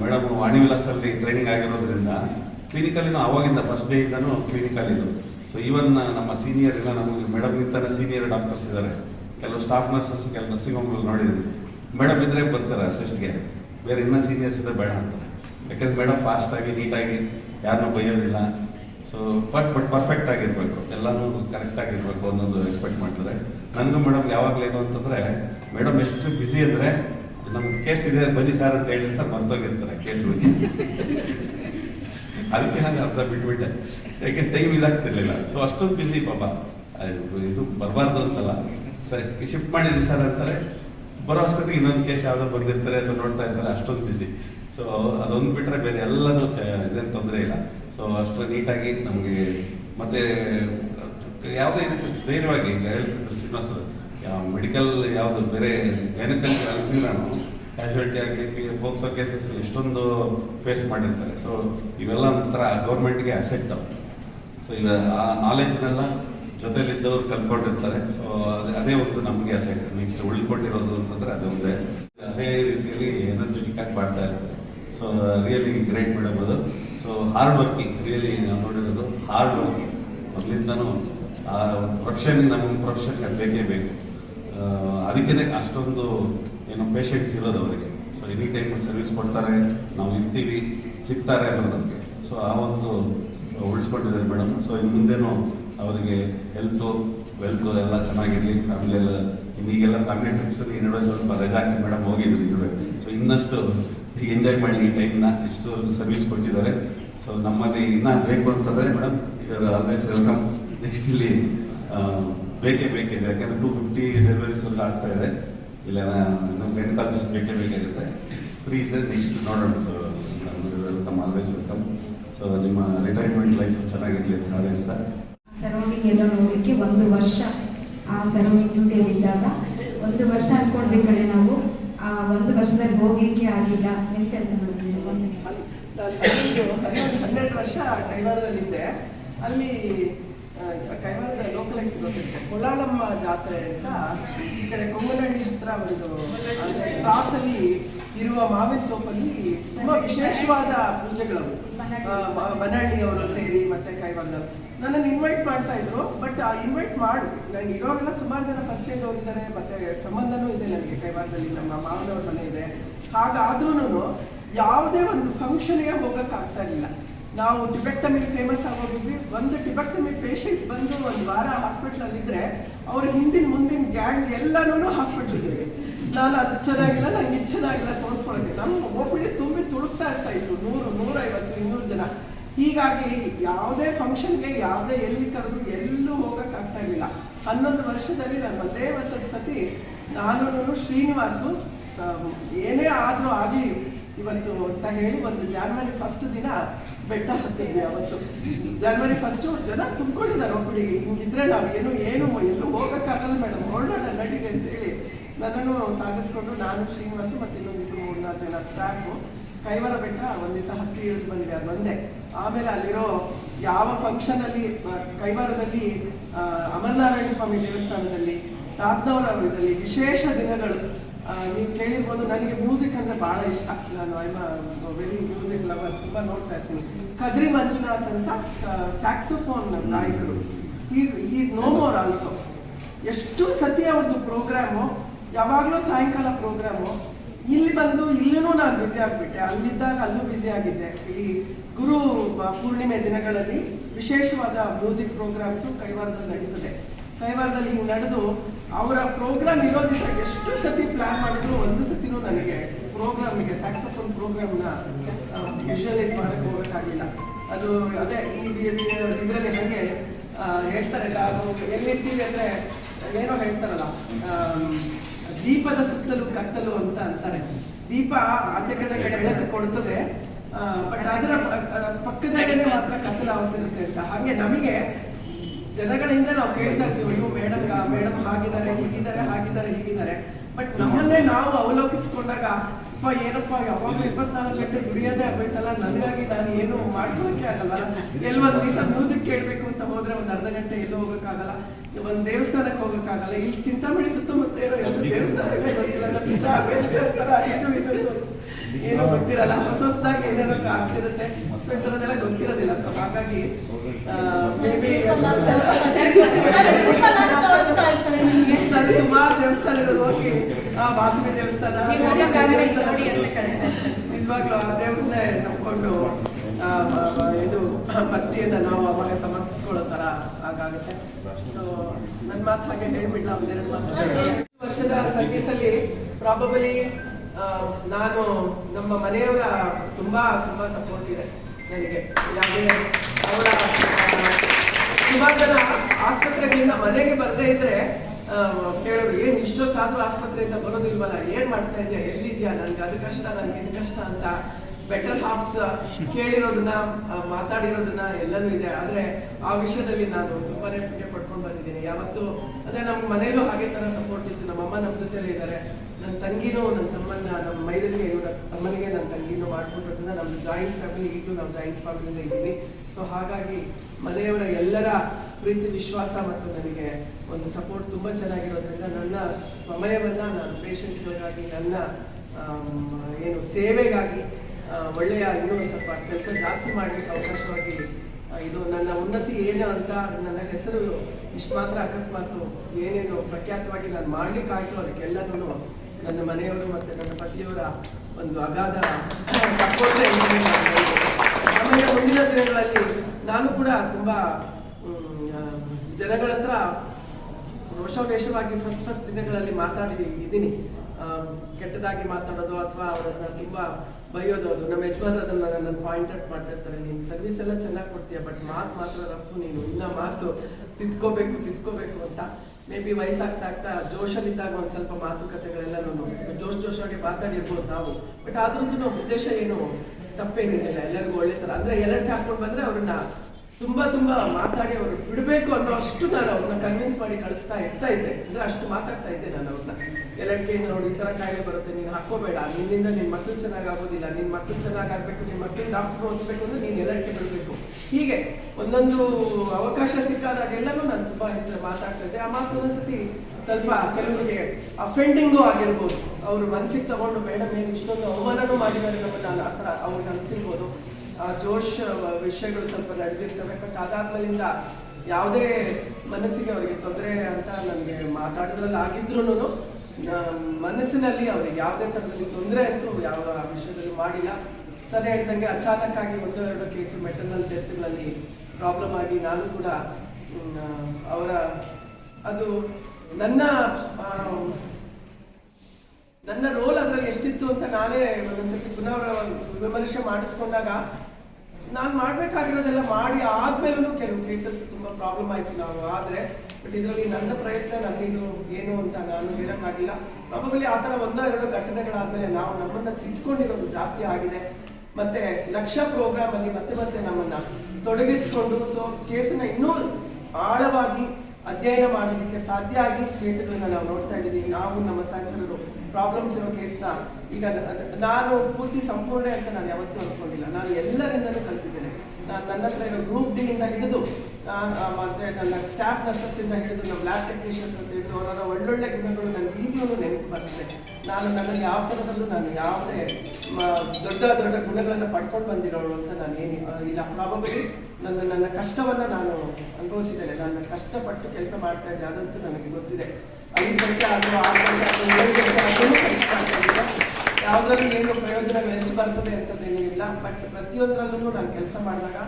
ಮೇಡಮ್ ವಾಣಿ ವಿಲಾಸಲ್ಲಿ ಟ್ರೈನಿಂಗ್ ಆಗಿರೋದ್ರಿಂದ ಕ್ಲಿನಿಕಲ್ಲಿನೂ ಅವಾಗಿಂದ ಫಸ್ಟ್ ಡೇ ಇಂದನೂ ಕ್ಲಿನಿಕಲ್ ಇದು ಸೊ ಈವನ್ ನಮ್ಮ ಸೀನಿಯರ್ ಇಲ್ಲ ನಮಗೆ ಮೇಡಮ್ಗಿಂತಾನೆ ಸೀನಿಯರ್ ಡಾಕ್ಟರ್ಸ್ ಇದ್ದಾರೆ. ಕೆಲವು ಸ್ಟಾಫ್ ನರ್ಸಸ್ ಕೆಲವು ನರ್ಸಿಂಗ್ ಹೋಮ್ಗಳು ನೋಡಿದ್ವಿ ಮೇಡಮ್ ಇದ್ರೆ ಬರ್ತಾರೆ ಅಸಿಸ್ಟ್ಗೆ ಬೇರೆ ಇನ್ನೂ ಸೀನಿಯರ್ಸ್ ಇದ್ರೆ ಬೇಡ ಅಂತಾರೆ ಯಾಕಂದ್ರೆ ಮೇಡಮ್ ಫಾಸ್ಟಾಗಿ ನೀಟಾಗಿ ಯಾರನ್ನೂ ಬೈಯೋದಿಲ್ಲ. ಸೊ ಬಟ್ ಬಟ್ ಪರ್ಫೆಕ್ಟ್ ಆಗಿರ್ಬೇಕು. ಎಲ್ಲಾನು ಕರೆಕ್ಟ್ ಆಗಿರ್ಬೇಕು ಅನ್ನೋದು ಎಕ್ಸ್ಪೆಕ್ಟ್ ಮಾಡ್ತಾರೆ. ನನಗೂ ಮೇಡಮ್ ಯಾವಾಗಲೂ ಏನು ಅಂತಂದ್ರೆ ಮೇಡಮ್ ಎಷ್ಟು ಬ್ಯುಸಿ ಅಂದ್ರೆ ನಮ್ ಕೇಸ್ ಇದೆ, ಬನ್ನಿ ಸರ್ ಅಂತ ಹೇಳಿರ್ತಾರೆ ಮರ್ತೋಗಿರ್ತಾರೆ ಕೇಸ್ ಬಗ್ಗೆ. ಅದಕ್ಕೆ ನಾನು ಅರ್ಧ ಬಿಟ್ಬಿಟ್ಟೆ. ಯಾಕೆ ಟೈಮ್ ಇದಾಗ್ತಿರ್ಲಿಲ್ಲ. ಸೊ ಅಷ್ಟೊಂದು ಬಿಸಿ ಪಾಪ. ಇದು ಬರಬಾರ್ದು ಅಂತಲ್ಲ. ಸರಿ ಶಿಫ್ಟ್ ಮಾಡಿರಿ ಸರ್ ಅಂತಾರೆ. ಬರೋ ಅಷ್ಟೊತ್ತಿಗೆ ಇನ್ನೊಂದು ಕೇಸ್ ಯಾವ್ದೋ ಬಂದಿರ್ತಾರೆ ಅಂತ ನೋಡ್ತಾ ಇರ್ತಾರೆ, ಅಷ್ಟೊಂದು ಬಿಸಿ ಸೊ ಅದೊಂದು ಬಿಟ್ರೆ ಬೇರೆ ಎಲ್ಲನೂ ಇದೇನು ತೊಂದರೆ ಇಲ್ಲ. ಸೊ ಅಷ್ಟು ನೀಟಾಗಿ ನಮಗೆ ಮತ್ತೆ, ಯಾವುದೇ ಇದಕ್ಕೆ ಧೈರ್ಯವಾಗಿ, ಹೇಳ್ತಿದ್ರು ಶ್ರೀನಿವಾಸ ಮೆಡಿಕಲ್ ಯಾವುದು ಬೇರೆ ಅಲ್ಲಿ ನಾನು ಕ್ಯಾಶುಯಾಲಿಟಿ ಆಗಲಿ ಪೋಕ್ಸೋ ಕೇಸಸ್ ಎಷ್ಟೊಂದು ಫೇಸ್ ಮಾಡಿರ್ತಾರೆ. ಸೊ ಇವೆಲ್ಲ ಒಂಥರ ಗೌರ್ಮೆಂಟ್ಗೆ ಅಸೆಟ್ ಸೊ ಇವ ಆ ನಾಲೆಜ್ನೆಲ್ಲ ಜೊತೆಲಿದ್ದವ್ರು ಕಲ್ತ್ಕೊಂಡಿರ್ತಾರೆ. ಸೊ ಅದೇ ಒಂದು ನಮಗೆ ಅಸೆಟ್ ನೆಕ್ಸ್ಟ್ ಉಳ್ಕೊಂಡಿರೋದು ಅಂತಂದ್ರೆ ಅದೊಂದೇ ಅದೇ ರೀತಿಯಲ್ಲಿ ಎನರ್ಜೆಟಿಕ್ ಆಗಿ ಮಾಡ್ತಾ ಇರ್ತಾರೆ ಸೊ ರಿಯಲಿ ಗ್ರೇಟ್ ಮೇಡಮ್ ಅದು. ಸೊ ಹಾರ್ಡ್ ವರ್ಕಿಂಗ್ ರಿಯಲಿ ನಾವು ನೋಡಿರೋದು ಹಾರ್ಡ್ ವರ್ಕಿಂಗ್ ಮೊದಲಿಂದನೂ, ಆ ಪ್ರೊಫೆಷನ್ ನಮ್ಮ ಪ್ರೊಫೆಷನ್ ಅದು ಬೇಕೇ. ಬೇಕು ಅದಕ್ಕೆ ಅಷ್ಟೊಂದು, ಏನು ಪೇಷೆಂಟ್ಸ್ ಇರೋದು ಅವರಿಗೆ. ಸೊ ಎನಿ ಟೈಮ್ ಸರ್ವಿಸ್ ಕೊಡ್ತಾರೆ, ನಾವು ಇರ್ತೀವಿ ಸಿಗ್ತಾರೆ ಅನ್ನೋದಕ್ಕೆ ನಮಗೆ. ಸೊ ಆ ಒಂದು ಉಳಿಸ್ಕೊಂಡಿದ್ದಾರೆ ಮೇಡಮ್ ಸೊ ಇನ್ನು ಮುಂದೆನೂ ಅವರಿಗೆ ಹೆಲ್ತು ವೆಲ್ತು ಎಲ್ಲ ಚೆನ್ನಾಗಿರಲಿ. ಫ್ಯಾಮಿಲಿ ಎಲ್ಲ ಈಗೆಲ್ಲ ಫ್ಯಾಮಿಲಿ ಟ್ರಿಪ್ಸ್ ಈ ನಡುವೆ ಸ್ವಲ್ಪ ರಜಾ ಹಾಕಿ ಮೇಡಮ್ ಹೋಗಿದ್ರು ಈ ನಡುವೆ. ಸೊ ಇನ್ನಷ್ಟು ಎಂಜಾಯ್ ಮಾಡಿ ಈ ಟೈಮ್ನ ಇಷ್ಟು ಸರ್ವಿಸ್ ಕೊಟ್ಟಿದ್ದಾರೆ. ಸೊ ನಮ್ಮಲ್ಲಿ ಇನ್ನೂ ಬೇಕು ಅಂತಂದರೆ ಮೇಡಮ್ ಇವರು ಆಲ್ವೇಸ್ ವೆಲ್ಕಮ್ ನೆಕ್ಸ್ಟ್ ಇಲ್ಲಿ ಬೇಕೇ ಬೇಕಿದೆ ಯಾಕಂದ್ರೆ ಟೂ ಫಿಫ್ಟಿ ಡೆಲಿವರೀಸ್ ಎಲ್ಲ ಆಗ್ತಾ ಇದೆ. ಇಲ್ಲ ನಮ್ಮ ಗೈನಕಾಲಜಿಸ್ಟ್ ಬೇಕೇ ಬೇಕಾಗುತ್ತೆ ಫ್ರೀ ಇದ್ದರೆ ನೆಕ್ಸ್ಟ್ ನೋಡೋಣ. Sir welcome always welcome so ನಿಮ್ಮ ರಿಟೈರ್ಮೆಂಟ್ ಲೈಫ್ ಚೆನ್ನಾಗಿರಲಿ ಅಂತ ಹಾರೈಸ್ತಾ ಸರೌಂಡಿಂಗ್ ಎಲ್ಲ ನೋಡ್ಲಿಕ್ಕೆ ಒಂದು ವರ್ಷ ಆ ಸರೌಂಡಿಂಗ್ ಡ್ಯೂಟಿಯಲ್ಲಿದ್ದಾಗ ಒಂದು ವರ್ಷ ಅನ್ಕೊಳ್ಬೇಕಡೆ ನಾವು. ಆ ಒಂದು ವರ್ಷದಲ್ಲಿ ಹೋಗ್ಲಿಕ್ಕೆ ಆಗಿಲ್ಲ ಅಂತ ಹನ್ನೊಂದು ಹನ್ನೆರಡು ವರ್ಷ ಕೈವಾರದಲ್ಲಿದ್ದೆ. ಅಲ್ಲಿ ಕೈವಾರದ ಲೋಕಲ್ ಎಕ್ಸ್ ಗೊತ್ತಿರುತ್ತೆ. ಜಾತ್ರೆ ಅಂತ ಈ ಕಡೆ ಕೊಂಗನಹಳ್ಳಿ ಹತ್ರ ಒಂದು ಕ್ರಾಸಲ್ಲಿ ಇರುವ ಮಾವಿನ ತೋಪಲ್ಲಿ ತುಂಬಾ ವಿಶೇಷವಾದ ಪೂಜೆಗಳು. ಬನಹಳ್ಳಿಯವರು ಸೇರಿ ಮತ್ತೆ ಕೈವಾರದವರು ನನ್ನನ್ನು ಇನ್ವೈಟ್ ಮಾಡ್ತಾ ಇದ್ರು ಬಟ್ ಆ ಇನ್ವೈಟ್ ಮಾಡಿ. ನಾನು ಇರೋರೆಲ್ಲ ಸುಮಾರು ಜನ ಪರಿಚಯದವರಿದ್ದಾರೆ ಮತ್ತೆ ಸಂಬಂಧನೂ ಇದೆ ನನಗೆ, ಕೈವಾರದಲ್ಲಿ ನಮ್ಮ ಮಾವನವ್ರ ಮನೆ ಇದೆ. ಹಾಗಾದ್ರೂ ಯಾವುದೇ ಒಂದು ಫಂಕ್ಷನ್ಗೆ ಹೋಗೋಕ್ಕಾಗ್ತಾ ಇರಲಿಲ್ಲ ನಾವು ಟಿಬೆಕ್ಟಮಿ ಫೇಮಸ್ ಆಗೋಗಿದ್ವಿ ಒಂದು ಟಿಬೆಕ್ಟಮಿ ಪೇಷಂಟ್ ಬಂದು ಒಂದು ವಾರ ಹಾಸ್ಪಿಟಲ್ ಇದ್ರೆ ಅವ್ರ ಹಿಂದಿನ ಮುಂದಿನ ಗ್ಯಾಂಗ್ ಎಲ್ಲಾನು ಹಾಸ್ಪಿಟಲ್ ಇದೆ ನಾನು ಅದು ಚೆನ್ನಾಗಿಲ್ಲ, ನಂಗೆ ಚೆನ್ನಾಗಿಲ್ಲ, ತೋರಿಸ್ಕೊಳಕ್ಕೆ. ನಮ್ಮ ಹೋಗ್ಬಿಟ್ಟು ತುಂಬಿ ತುಳುಕ್ತಾ ಇರ್ತಾ ಇದ್ರು, ನೂರು, ನೂರೈವತ್ತು, ಇನ್ನೂರು ಜನ. ಹೀಗಾಗಿ ಯಾವುದೇ ಫಂಕ್ಷನ್ಗೆ ಯಾವುದೇ ಎಲ್ಲಿ ಕರೆದು ಎಲ್ಲೂ ಹೋಗೋಕ್ಕಾಗ್ತಾ ಇರಲಿಲ್ಲ. ಹನ್ನೊಂದು ವರ್ಷದಲ್ಲಿ ನಾನು ಒಂದೇ ವರ್ಷದ ಸತಿ ನಾನು ಶ್ರೀನಿವಾಸು ಏನೇ ಆದರೂ ಆಗಲಿ ಇವತ್ತು ಅಂತ ಹೇಳಿ ಒಂದು ಜಾನ್ವರಿ ಫಸ್ಟ್ ದಿನ ಬೆಟ್ಟ ಹತ್ತಿದ್ವಿ ಅವತ್ತು. ಜಾನ್ವರಿ ಫಸ್ಟು ಜನ ತುಂಬಿಕೊಂಡಿದ್ದಾರೆ ಒಬ್ಬಳಿ ಹಿಂಗಿದ್ರೆ ನಾವು ಏನು ಏನು ಎಲ್ಲೂ ಹೋಗೋಕ್ಕಾಗಲ್ಲ ಮೇಡಮ್ ಹೊರಡೋಣ ನಡಿಗೆ ಅಂತೇಳಿ ನನ್ನನ್ನು ಸಾಗಿಸ್ಕೊಂಡು ನಾನು ಶ್ರೀನಿವಾಸು ಮತ್ತು ಇನ್ನೊಂದು ಮೂರ್ನಾಲ್ಕು ಜನ ಸ್ಟಾಫು ಕೈವಾರ ಬೆಟ್ಟ ಒಂದು ದಿವಸ ಹತ್ತಿ ಇಳಿದು ಬಂದ್ವಿ ಅದು ಒಂದೇ. ಆಮೇಲೆ ಅಲ್ಲಿರೋ ಯಾವ ಫಂಕ್ಷನ್ ಅಲ್ಲಿ ಕೈವಾರದಲ್ಲಿ ಅಮರನಾರಾಯಣ ಸ್ವಾಮಿ ದೇವಸ್ಥಾನದಲ್ಲಿ, ತಾತ್ನವರ ಇದರಲ್ಲಿ ವಿಶೇಷ ದಿನಗಳು. ನೀವು ಕೇಳಿರ್ಬೋದು, ನನಗೆ ಮ್ಯೂಸಿಕ್ ಅಂದ್ರೆ ಬಹಳ ಇಷ್ಟ. ನಾನು ಐ ವೆರಿ ಮ್ಯೂಸಿಕ್ ಲವರ್ ತುಂಬಾ ನೋಡ್ತಾ ಇರ್ತೀನಿ. ಕದ್ರಿ ಮಂಜುನಾಥ್ ಅಂತ ಸ್ಯಾಕ್ಸೋಫೋನ್ ನಾಯಕರು. ನೋ ಮೋರ್ ಆಲ್ಸೋ ಎಷ್ಟು ಸತಿ ಅವ್ರದ್ದು ಪ್ರೋಗ್ರಾಮು ಯಾವಾಗಲೂ ಸಾಯಂಕಾಲ ಪ್ರೋಗ್ರಾಮು ಇಲ್ಲಿ ಬಂದು ಇಲ್ಲೂ ನಾನು ಬ್ಯುಸಿ ಆಗಿಬಿಟ್ಟೆ. ಅಲ್ಲಿದ್ದಾಗ ಅಲ್ಲೂ ಬ್ಯುಸಿ ಆಗಿದ್ದೆ. ಈ ಗುರು ಪೂರ್ಣಿಮೆ ದಿನಗಳಲ್ಲಿ ವಿಶೇಷವಾದ ಮ್ಯೂಸಿಕ್ ಪ್ರೋಗ್ರಾಮ್ಸು ಕೈವಾರದಲ್ಲಿ ನಡೀತದೆ. ಕೈವಾರದಲ್ಲಿ ಹಿಂಗೆ ನಡೆದು ಅವರ ಪ್ರೋಗ್ರಾಮ್ ಇರೋ ಎಷ್ಟು ಸತಿ ಪ್ಲಾನ್ ಮಾಡಿದ್ರು ಒಂದು ಸತಿನೂ ನನಗೆ ಪ್ರೋಗ್ರಾಮಿಗೆ ಸ್ಯಾಕ್ಸಫೋನ್ ಪ್ರೋಗ್ರಾಮ್ನ ವಿಜುವಲೈಸ್ ಮಾಡಕ್ಕೆ ಹೋಗೋಕ್ಕಾಗಿಲ್ಲ. ಅದು ಅದೇ ಈ ಇದರಲ್ಲಿ ಹಾಗೆ ಹೇಳ್ತಾರೆ ಎಲ್ಲಿರ್ತೀವಿ ಅಂದರೆ ಏನೋ ಹೇಳ್ತಾರಲ್ಲ ದೀಪದ ಸುತ್ತಲೂ ಕತ್ತಲು ಅಂತ ಅಂತಾರೆ. ದೀಪ ಆಚೆ ಕಡೆ ಬೆಳಕು ಕೊಡ್ತದೆ. ಬಟ್ ಅದರ ಪಕ್ಕದಲ್ಲೇ ಮಾತ್ರ ಕತ್ತಲ ಅವಸಿರುತ್ತೆ ಅಂತ. ಹಾಗೆ ನಮಗೆ ಜನಗಳಿಂದ ನಾವು ಕೇಳ್ತಾ ಇರ್ತೀವಿ, ಅಯ್ಯೋ ಮೇಡಮ್ ಮೇಡಮ್ ಹಾಗಿದ್ದಾರೆ, ಹೀಗಿದ್ದಾರೆ ಹಾಗಿದ್ದಾರೆ, ಹೀಗಿದ್ದಾರೆ. ಬಟ್ ನಮ್ಮನ್ನೇ ನಾವು ಅವಲೋಕಿಸ್ಕೊಂಡಾಗ, ಅಪ್ಪ, ಏನಪ್ಪ ಯಾವಾಗ ಇಪ್ಪತ್ನಾಲ್ಕು ಗಂಟೆ ದುಡಿಯೋದೇ ಆಗೋಯ್ತಲ್ಲ ನನಗಾಗಿ ನಾನು ಏನು ಮಾಡ್ಕೊಳಕ್ಕೆ ಆಗಲ್ಲ. ಎಲ್ಲ ಒಂದ್ ದಿವಸ ಮ್ಯೂಸಿಕ್ ಕೇಳಬೇಕು ಅಂತ ಹೋದ್ರೆ ಒಂದ್ ಅರ್ಧ ಗಂಟೆ ಎಲ್ಲೂ ಹೋಗಕ್ಕಾಗಲ್ಲ. ಒಂದ್ ದೇವಸ್ಥಾನಕ್ಕೆ ಹೋಗಕ್ಕಾಗಲ್ಲ. ಇಲ್ಲಿ ಚಿಂತಾಮಣಿ ಸುತ್ತಮುತ್ತ ಇರೋ ಎಷ್ಟು ದೇವಸ್ಥಾನಗಳೇ ಗೊತ್ತಿಲ್ಲ. ಏನೋ ಗೊತ್ತಿರಲ್ಲ. ಹೊಸ ಹೊಸದಾಗಿ ಏನೇನೋ ಆಗ್ತಿರುತ್ತೆ ಸೊ ಇಂಥದ್ದೆಲ್ಲ ಗೊತ್ತಿರೋದಿಲ್ಲ. ಸೊ ಹಾಗಾಗಿ ಸುಮಾರು ದೇವಸ್ಥಾನಗಳು ಹೋಗಿ ಆ ವಾಸವಿ ದೇವಸ್ಥಾನ ನಿಜವಾಗ್ಲೂ ಆ ದೇವ್ರನ್ನೇ ನಂಬ್ಕೊಂಡು ಇದು ಭಕ್ತಿಯಿಂದ ನಾವು ಅವಾಗ ಸಮರ್ಥಿಸ್ಕೊಳ್ಳೋ ತರ ಹಾಗಾಗುತ್ತೆ. ಸೊ ನನ್ನ ಮಾತು ಹಾಗೆ ಹೇಳ್ಬಿಡ್ಲ ಒಂದೆರಡು ಮಾತು? ವರ್ಷದ ಸರ್ವಿಸ್ ಅಲ್ಲಿ ಪ್ರಾಬಬಲಿ ನಾನು ನಮ್ಮ ಮನೆಯವರ ತುಂಬಾ ತುಂಬಾ ಸಪೋರ್ಟ್ ಇದೆ ನನಗೆ. ಯಾವುದೇ ಅವರ ಸುಮಾರು ಜನ ಆಸ್ಪತ್ರೆಗಳಿಂದ ಮನೆಗೆ ಬರದೇ ಇದ್ರೆ ಕೇಳೋರು ಏನ್ ಇಷ್ಟೊತ್ತಾದ್ರೂ ಆಸ್ಪತ್ರೆಯಿಂದ ಬರೋದಿಲ್ವಲ್ಲ? ಏನು ಮಾಡ್ತಾ ಇದೆಯಾ? ಎಲ್ಲಿದ್ಯಾ? ನನ್ಗೆ ಅದು ಕಷ್ಟ ನನಗೆ ಇದು ಕಷ್ಟ ಅಂತ ಬೆಟರ್ ಹಾಫ್ಸ್ ಕೇಳಿರೋದನ್ನ ಮಾತಾಡಿರೋದನ್ನ ಎಲ್ಲನೂ ಇದೆ. ಆದ್ರೆ ಆ ವಿಷಯದಲ್ಲಿ ನಾನು ತುಂಬಾನೇ ಪುಣ್ಯ ಪಡ್ಕೊಂಡು ಬಂದಿದ್ದೀನಿ. ಯಾವತ್ತು, ಅದೇ ನಮ್ಮ ಮನೇಲೂ ಹಾಗೆ ತರ ಸಪೋರ್ಟ್ ಇತ್ತು. ನಮ್ಮ ಅಮ್ಮ ನಮ್ಮ ಜೊತೆಲೇ ಇದ್ದಾರೆ. ನನ್ನ ತಂಗಿನೂ, ನನ್ನ ತಮ್ಮನ್ನ, ನಮ್ಮ ಮೈದನಿಗೆ ಇವರ ತಮ್ಮನಿಗೆ, ನನ್ನ ತಂಗಿನೂ ಮಾಡ್ಕೊಟ್ಟೋದ್ರಿಂದ ನಮ್ಮ ಜಾಯಿಂಟ್ ಫ್ಯಾಮಿಲಿ ಈಗಲೂ ನಾವು ಜಾಯಿಂಟ್ ಫ್ಯಾಮಿಲಿಯಿಂದ ಇದ್ದೀನಿ ಸೊ ಹಾಗಾಗಿ ಮನೆಯವರ ಎಲ್ಲರ ಪ್ರೀತಿ, ವಿಶ್ವಾಸ ಮತ್ತು ನನಗೆ ಒಂದು ಸಪೋರ್ಟ್ ತುಂಬ ಚೆನ್ನಾಗಿರೋದ್ರಿಂದ ನನ್ನ ಸಮಯವನ್ನ ನಾನು ಪೇಷಂಟ್ಗಳಿಗಾಗಿ ನನ್ನ ಏನು ಸೇವೆಗಾಗಿ ಒಳ್ಳೆಯ ಇನ್ನೂ ಸ್ವಲ್ಪ ಕೆಲಸ ಜಾಸ್ತಿ ಮಾಡಲಿಕ್ಕೆ ಅವಕಾಶವಾಗಿ ಇದು ನನ್ನ ಉನ್ನತಿ ಏನು ಅಂತ ನನ್ನ ಹೆಸರು ಇಷ್ಟು ಮಾತ್ರ ಅಕಸ್ಮಾತ್ ಏನೇನು ಪ್ರಖ್ಯಾತವಾಗಿ ನಾನು ಮಾಡಲಿಕ್ಕಾಯಿತು ಅದಕ್ಕೆಲ್ಲದನ್ನು ನನ್ನ ಮನೆಯವರು ಮತ್ತು ನನ್ನ ಪತಿಯವರ ಒಂದು ಅಗಾಧ ಸಪೋರ್ಟ್ ಆಮೇಲೆ ಮುಂದಿನ ದಿನಗಳಲ್ಲಿ ನಾನು ಕೂಡ ತುಂಬ ಜನಗಳ ಹತ್ರ ರೋಷಾವೇಶವಾಗಿ ಫಸ್ಟ್ ಫಸ್ಟ್ ದಿನಗಳಲ್ಲಿ ಮಾತಾಡಿದ್ದೀನಿ ಕೆಟ್ಟದಾಗಿ ಮಾತಾಡೋದು ಅಥವಾ ಅವರನ್ನ ತುಂಬಾ ಬೈಯೋದು ಅದು. ನಮ್ಮ ಯಜಮಾನ್ ಅದನ್ನ ನನ್ನ ಪಾಯಿಂಟ್ ಔಟ್ ಮಾಡ್ತಿರ್ತಾರೆ. ನೀನ್ ನೀನು ಸರ್ವಿಸ್ ಎಲ್ಲ ಚೆನ್ನಾಗಿ ಕೊಡ್ತೀಯ ಬಟ್ ಮಾತು ಮಾತ್ರ ರಫು ನೀನು. ಇನ್ನ ಮಾತು ತಿದ್ಕೋಬೇಕು ತಿದ್ಕೋಬೇಕು ಅಂತ. ಮೇ ಬಿ ವಯಸ್ಸಾಗ್ತಾ ಆಗ್ತಾ ಜೋಶಲ್ಲಿದ್ದಾಗ ಒಂದು ಸ್ವಲ್ಪ ಮಾತುಕತೆಗಳೆಲ್ಲ ಜೋಶ್ ಜೋಶಾಗಿ ಮಾತಾಡಿರ್ಬೋದು ನಾವು. ಬಟ್ ಆದ್ರದ್ದು ಉದ್ದೇಶ ಏನು? ತಪ್ಪೇನಿಲ್ಲ. ಎಲ್ಲರಿಗೂ ಒಳ್ಳೆ ತರ. ಅಂದ್ರೆ ಎಲರ್ಟ್ ಹಾಕೊಂಡು ಬಂದ್ರೆ ಅವ್ರನ್ನ ತುಂಬಾ ತುಂಬಾ ಮಾತಾಡಿ ಅವ್ರು ಬಿಡಬೇಕು ಅನ್ನೋ ಅಷ್ಟು ನಾನು ಅವ್ರನ್ನ ಕನ್ವಿನ್ಸ್ ಮಾಡಿ ಕಳಿಸ್ತಾ ಇರ್ತಾ ಇದ್ದೆ. ಅಂದ್ರೆ ಅಷ್ಟು ಮಾತಾಡ್ತಾ ಇದ್ದೆ ನಾನು ಅವ್ರನ್ನ. ಎಲ್ಲರಿಗೆ ನೋಡಿ, ಈ ತರ ಕಾಯಿಲೆ ಬರುತ್ತೆ, ನೀನು ಹಾಕೋಬೇಡ ನಿನ್ನಿಂದ ನಿನ್ ಮಕ್ಕಳು ಚೆನ್ನಾಗಿ ಆಗೋದಿಲ್ಲ ನಿನ್ ಮಕ್ಕಳು ಚೆನ್ನಾಗಿ ಆಗಬೇಕು ನಿನ್ ಮಕ್ಕಳು ಡಾಕ್ಟರ್ ಓದಿಸ್ಬೇಕು ಅಂದ್ರೆ ನೀನ್ ಎಲ್ಲರಿಗೆ ಬಿಡಬೇಕು ಹೀಗೆ ಒಂದೊಂದು ಅವಕಾಶ ಸಿಕ್ಕಾದಾಗೆಲ್ಲನೂ ನಾನು ತುಂಬಾ ಮಾತಾಡ್ತಾ ಇದ್ದೆ. ಆ ಮಾತು ಸತಿ ಸ್ವಲ್ಪ ಕೆಲವರಿಗೆ ಅಫೆಂಡಿಂಗು ಆಗಿರ್ಬೋದು. ಅವ್ರು ಮನ್ಸಿಗೆ ತಗೊಂಡು ಮೇಡಮ್ ಏನು ಇಷ್ಟೊಂದು ಅವಮಾನನೂ ಮಾಡಿದ್ದಾರೆ ನಮ್ಮನ್ನ ಆ ಥರ ಅವ್ರಿಗೆ ಅನ್ಸಿರ್ಬೋದು. ಆ ಜೋಶ್ ವಿಷಯಗಳು ಸ್ವಲ್ಪ ನಡೆದಿರ್ತವೆ. ಬಟ್ ಅದಾದ್ಮೇಲಿಂದ ಯಾವುದೇ ಮನಸ್ಸಿಗೆ ಅವರಿಗೆ ತೊಂದರೆ ಅಂತ ನನಗೆ ಮಾತಾಡೋದ್ರಲ್ಲಿ ಆಗಿದ್ರು ಮನಸ್ಸಿನಲ್ಲಿ ಅವ್ರಿಗೆ ಯಾವುದೇ ಥರದಲ್ಲಿ ತೊಂದರೆ ಅಂತೂ ಯಾವ ವಿಷಯದಲ್ಲಿ ಮಾಡಿಲ್ಲ. ಸರಿ ಹೇಳ್ದಂಗೆ ಅಚಾನಕ್ ಆಗಿ ಒಂದು ಎರಡು ಕೇಸು ಮೆಟರ್ನಲ್ ಡೆತ್ಗಳಲ್ಲಿ ಪ್ರಾಬ್ಲಮ್ ಆಗಿ ನಾನು ಕೂಡ ಅವರ, ಅದು ನನ್ನ ನನ್ನ ರೋಲ್ ಅದರಲ್ಲಿ ಎಷ್ಟಿತ್ತು ಅಂತ ನಾನೇ ಒಂದೊಂದ್ಸತಿ ಪುನಃ ವಿಮರ್ಶೆ ಮಾಡಿಸ್ಕೊಂಡಾಗ ನಾನು ಮಾಡ್ಬೇಕಾಗಿರೋದೆಲ್ಲ ಮಾಡಿ ಆದ್ಮೇಲೂ ಕೆಲವು ಕೇಸಸ್ ತುಂಬಾ ಪ್ರಾಬ್ಲಮ್ ಆಯ್ತು ನಾವು. ಆದ್ರೆ ಬಟ್ ಇದರಲ್ಲಿ ನನ್ನ ಪ್ರಯತ್ನ ನನ್ನಿದು ಏನು ಅಂತ ನಾನು ಹೇಳಕ್ಕಾಗಿಲ್ಲ. ಪ್ರಾಬಬಲಿ ಆ ಥರ ಒಂದೋ ಎರಡು ಘಟನೆಗಳಾದ್ಮೇಲೆ ನಾವು ನಮ್ಮನ್ನ ತಿದ್ಕೊಂಡಿರೋದು ಜಾಸ್ತಿ ಆಗಿದೆ. ಮತ್ತೆ ಲಕ್ಷ ಪ್ರೋಗ್ರಾಮ್ ಅಲ್ಲಿ ಮತ್ತೆ ಮತ್ತೆ ನಮ್ಮನ್ನ ತೊಡಗಿಸಿಕೊಂಡು ಸೊ ಕೇಸನ್ನ ಇನ್ನೂ ಆಳವಾಗಿ ಅಧ್ಯಯನ ಮಾಡೋದಕ್ಕೆ ಸಾಧ್ಯ ಆಗಿ ಕೇಸ್ಗಳನ್ನ ನಾವು ನೋಡ್ತಾ ಇದ್ದೀವಿ. ನಾವು ನಮ್ಮ ಸಹಚರರು ಪ್ರಾಬ್ಲಮ್ಸ್ ಇರೋ ಕೇಸ್ನ ಈಗ ನಾನು ಪೂರ್ತಿ ಸಂಪೂರ್ಣ ಅಂತ ನಾನು ಯಾವತ್ತೂ ಅನ್ಕೊಂಡಿಲ್ಲ. ನಾನು ಎಲ್ಲರಿಂದಲೂ ಕಲ್ತಿದ್ದೇನೆ. ನಾನು ನನ್ನ ಹತ್ರ ಇರೋ ಗ್ರೂಪ್ ಡಿ ಇಂದ ಹಿಡಿದು ಮತ್ತೆ ನನ್ನ ಸ್ಟಾಫ್ ನರ್ಸಸ್ ಇಂದ ಹಿಡಿದು ನಮ್ಮ ಲ್ಯಾಬ್ ಟೆಕ್ನಿಷಿಯನ್ಸ್ ಅಂತ ಹಿಡಿದು ಅವರ ಒಳ್ಳೊಳ್ಳೆ ಗುಣಗಳು ನನಗೆ ಈಗಲೂ ನೆನಪು ಬರ್ತದೆ. ನಾನು ನನ್ನಲ್ಲಿ ಯಾವ ಥರದಲ್ಲೂ ನಾನು ಯಾವುದೇ ದೊಡ್ಡ ದೊಡ್ಡ ಗುಣಗಳನ್ನು ಪಡ್ಕೊಂಡು ಬಂದಿರೋಳು ಅಂತ ನಾನು ಏನು ಇಲ್ಲ. ಪ್ರಾಬಬಲಿ ನನ್ನ ನನ್ನ ಕಷ್ಟವನ್ನು ನಾನು ಅನುಭವಿಸಿದ್ದೇನೆ. ನಾನು ಕಷ್ಟಪಟ್ಟು ಕೆಲಸ ಮಾಡ್ತಾ ಇದ್ದೆ. ಅದಂತೂ ನನಗೆ ಗೊತ್ತಿದೆ. ಐದು ಆದರೂ ಆರು ಗಂಟೆ ಆದರೂ ಏಳು ಗಂಟೆ ಆದರೂ ಏನು ಪ್ರಯೋಜನಗಳು ಎಷ್ಟು ಬರ್ತದೆ ಅಂತದೇನೂ ಇಲ್ಲ. ಬಟ್ ಪ್ರತಿಯೊಂದರಲ್ಲೂ ನಾನು ಕೆಲಸ ಮಾಡಿದಾಗ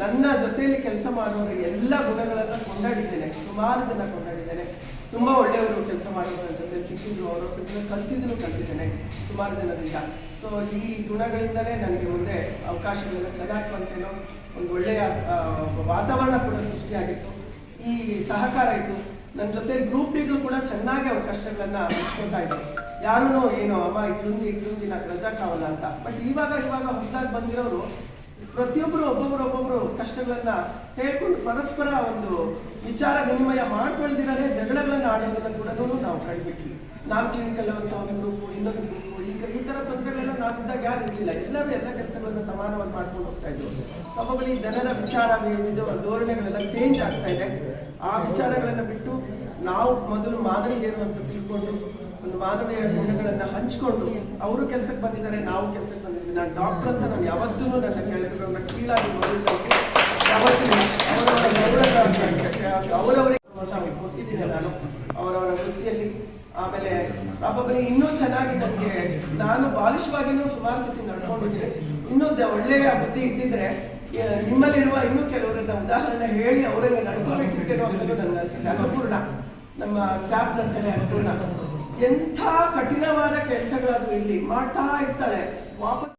ನನ್ನ ಜೊತೆಯಲ್ಲಿ ಕೆಲಸ ಮಾಡುವವರು ಎಲ್ಲ ಗುಣಗಳನ್ನು ಕೊಂಡಾಡಿದ್ದೇನೆ. ಸುಮಾರು ಜನ ಕೊಂಡಾಡಿದ್ದೇನೆ. ತುಂಬ ಒಳ್ಳೆಯವರು ಕೆಲಸ ಮಾಡುವವರ ಜೊತೆ ಸಿಕ್ಕಿದ್ರು, ಅವರ ಜೊತೆ ಕಲ್ತಿದ್ರು ಕಲ್ತಿದ್ದೇನೆ ಸುಮಾರು ಜನದಿಂದ ಸೊ ಈ ಗುಣಗಳಿಂದಲೇ ನನಗೆ ಮುಂದೆ ಅವಕಾಶಗಳೆಲ್ಲ ಚೆನ್ನಾಗಿ ಬಂತೇನೋ ಒಂದು ಒಳ್ಳೆಯ ವಾತಾವರಣ ಕೂಡ ಸೃಷ್ಟಿಯಾಗಿತ್ತು. ಈ ಸಹಕಾರ ಇತ್ತು. ನನ್ನ ಜೊತೆ ಗ್ರೂಪ್ ಲೀಡ್ರು ಕೂಡ ಚೆನ್ನಾಗಿ ಅವ್ರ ಕಷ್ಟಗಳನ್ನ ಹಂಚ್ಕೊತಾ ಇದ್ರು. ಯಾರೂ ಏನೋ, ಅಮ್ಮ, ಇದ್ರಿಂದ ಇದ್ರಿಂದ ರಜಾ ಕಾವಲ್ಲ ಅಂತ. ಬಟ್ ಇವಾಗ ಇವಾಗ ಹೊಸದಾಗಿ ಬಂದಿರೋರು ಪ್ರತಿಯೊಬ್ಬರು ಒಬ್ಬೊಬ್ರು ಕಷ್ಟಗಳನ್ನ ಹೇಳ್ಕೊಂಡು ಪರಸ್ಪರ ಒಂದು ವಿಚಾರ ವಿನಿಮಯ ಮಾಡ್ಕೊಳ್ದಿರೇ ಜಗಳಗಳನ್ನ ಆಡೋದನ್ನ ಕೂಡ ನಾವು ಕಂಡುಬಿಟ್ವಿ ನಾವು ಕ್ಲಿನಿಕಲ್ ಅಂತ ಒಂದು ಗ್ರೂಪು ಇನ್ನೊಂದು ಗ್ರೂಪು ಈಗ ಈ ತರ ತೊಂದರೆಗಳೆಲ್ಲ ನಾವಿದ್ದಾಗ ಯಾರು ಇರಲಿಲ್ಲ. ಎಲ್ಲರೂ ಎಲ್ಲ ಕೆಲಸಗಳನ್ನ ಸಮಾನವಾಗಿ ಮಾಡ್ಕೊಂಡು ಹೋಗ್ತಾ ಇದ್ರು ಈ ಜನರ ವಿಚಾರ ಧೋರಣೆಗಳೆಲ್ಲ ಚೇಂಜ್ ಆಗ್ತಾ ಇದೆ. ಆ ವಿಚಾರಗಳನ್ನ ಬಿಟ್ಟು ನಾವು ಮೊದಲು ಮಾದರಿ ಏನು ಅಂತ ತಿಳ್ಕೊಂಡು, ಒಂದು ಮಾನವೀಯ ಗುಣಗಳನ್ನ ಹಂಚ್ಕೊಂಡು, ಅವರು ಕೆಲಸಕ್ಕೆ ಬಂದಿದ್ದಾರೆ, ನಾವು ಕೆಲಸಕ್ಕೆ ನಾನು ಡಾಕ್ಟರ್ ಅಂತ ನಾನು ಯಾವತ್ತೂ ನನ್ನ ಕೆಳಗಡೆ ಕೀಳಾಗಿ ಅವರವರಿಗೆ ಕೊಟ್ಟಿದ್ದೀನಿ ನಾನು. ಅವರವರ ವೃತ್ತಿಯಲ್ಲಿ. ಆಮೇಲೆ ಪ್ರಾಬಬಲಿ ಇನ್ನೂ ಚೆನ್ನಾಗಿ ನನಗೆ ನಾನು ಬಾಲಿಶವಾಗಿನೂ ಸುಮಾರು ಸತಿ ನಡ್ಕೊಂಡಿದ್ದೆ. ಇನ್ನೂ ಒಳ್ಳೆಯ ಬುದ್ಧಿ ಇದ್ದಿದ್ರೆ ನಿಮ್ಮಲ್ಲಿರುವ ಇನ್ನೂ ಕೆಲವರನ್ನ ಉದಾಹರಣೆ ಹೇಳಿ ಅವರನ್ನ ನಡ್ಕೋಬೇಕಿತ್ತೇನೋ ಅಂತಲೂ ನನ್ನ ಅನಿಸಿಕೆ ಅನ್ನಪೂರ್ಣ ನಮ್ಮ ಸ್ಟಾಫ್ ನರ್ಸಲ್ಲಿ ಅನುಪೂರ್ಣ ಎಂಥ ಕಠಿಣವಾದ ಕೆಲಸಗಳಾದ್ರೂ ಇಲ್ಲಿ ಮಾಡ್ತಾ ಇರ್ತಾಳೆ. ವಾಪಸ್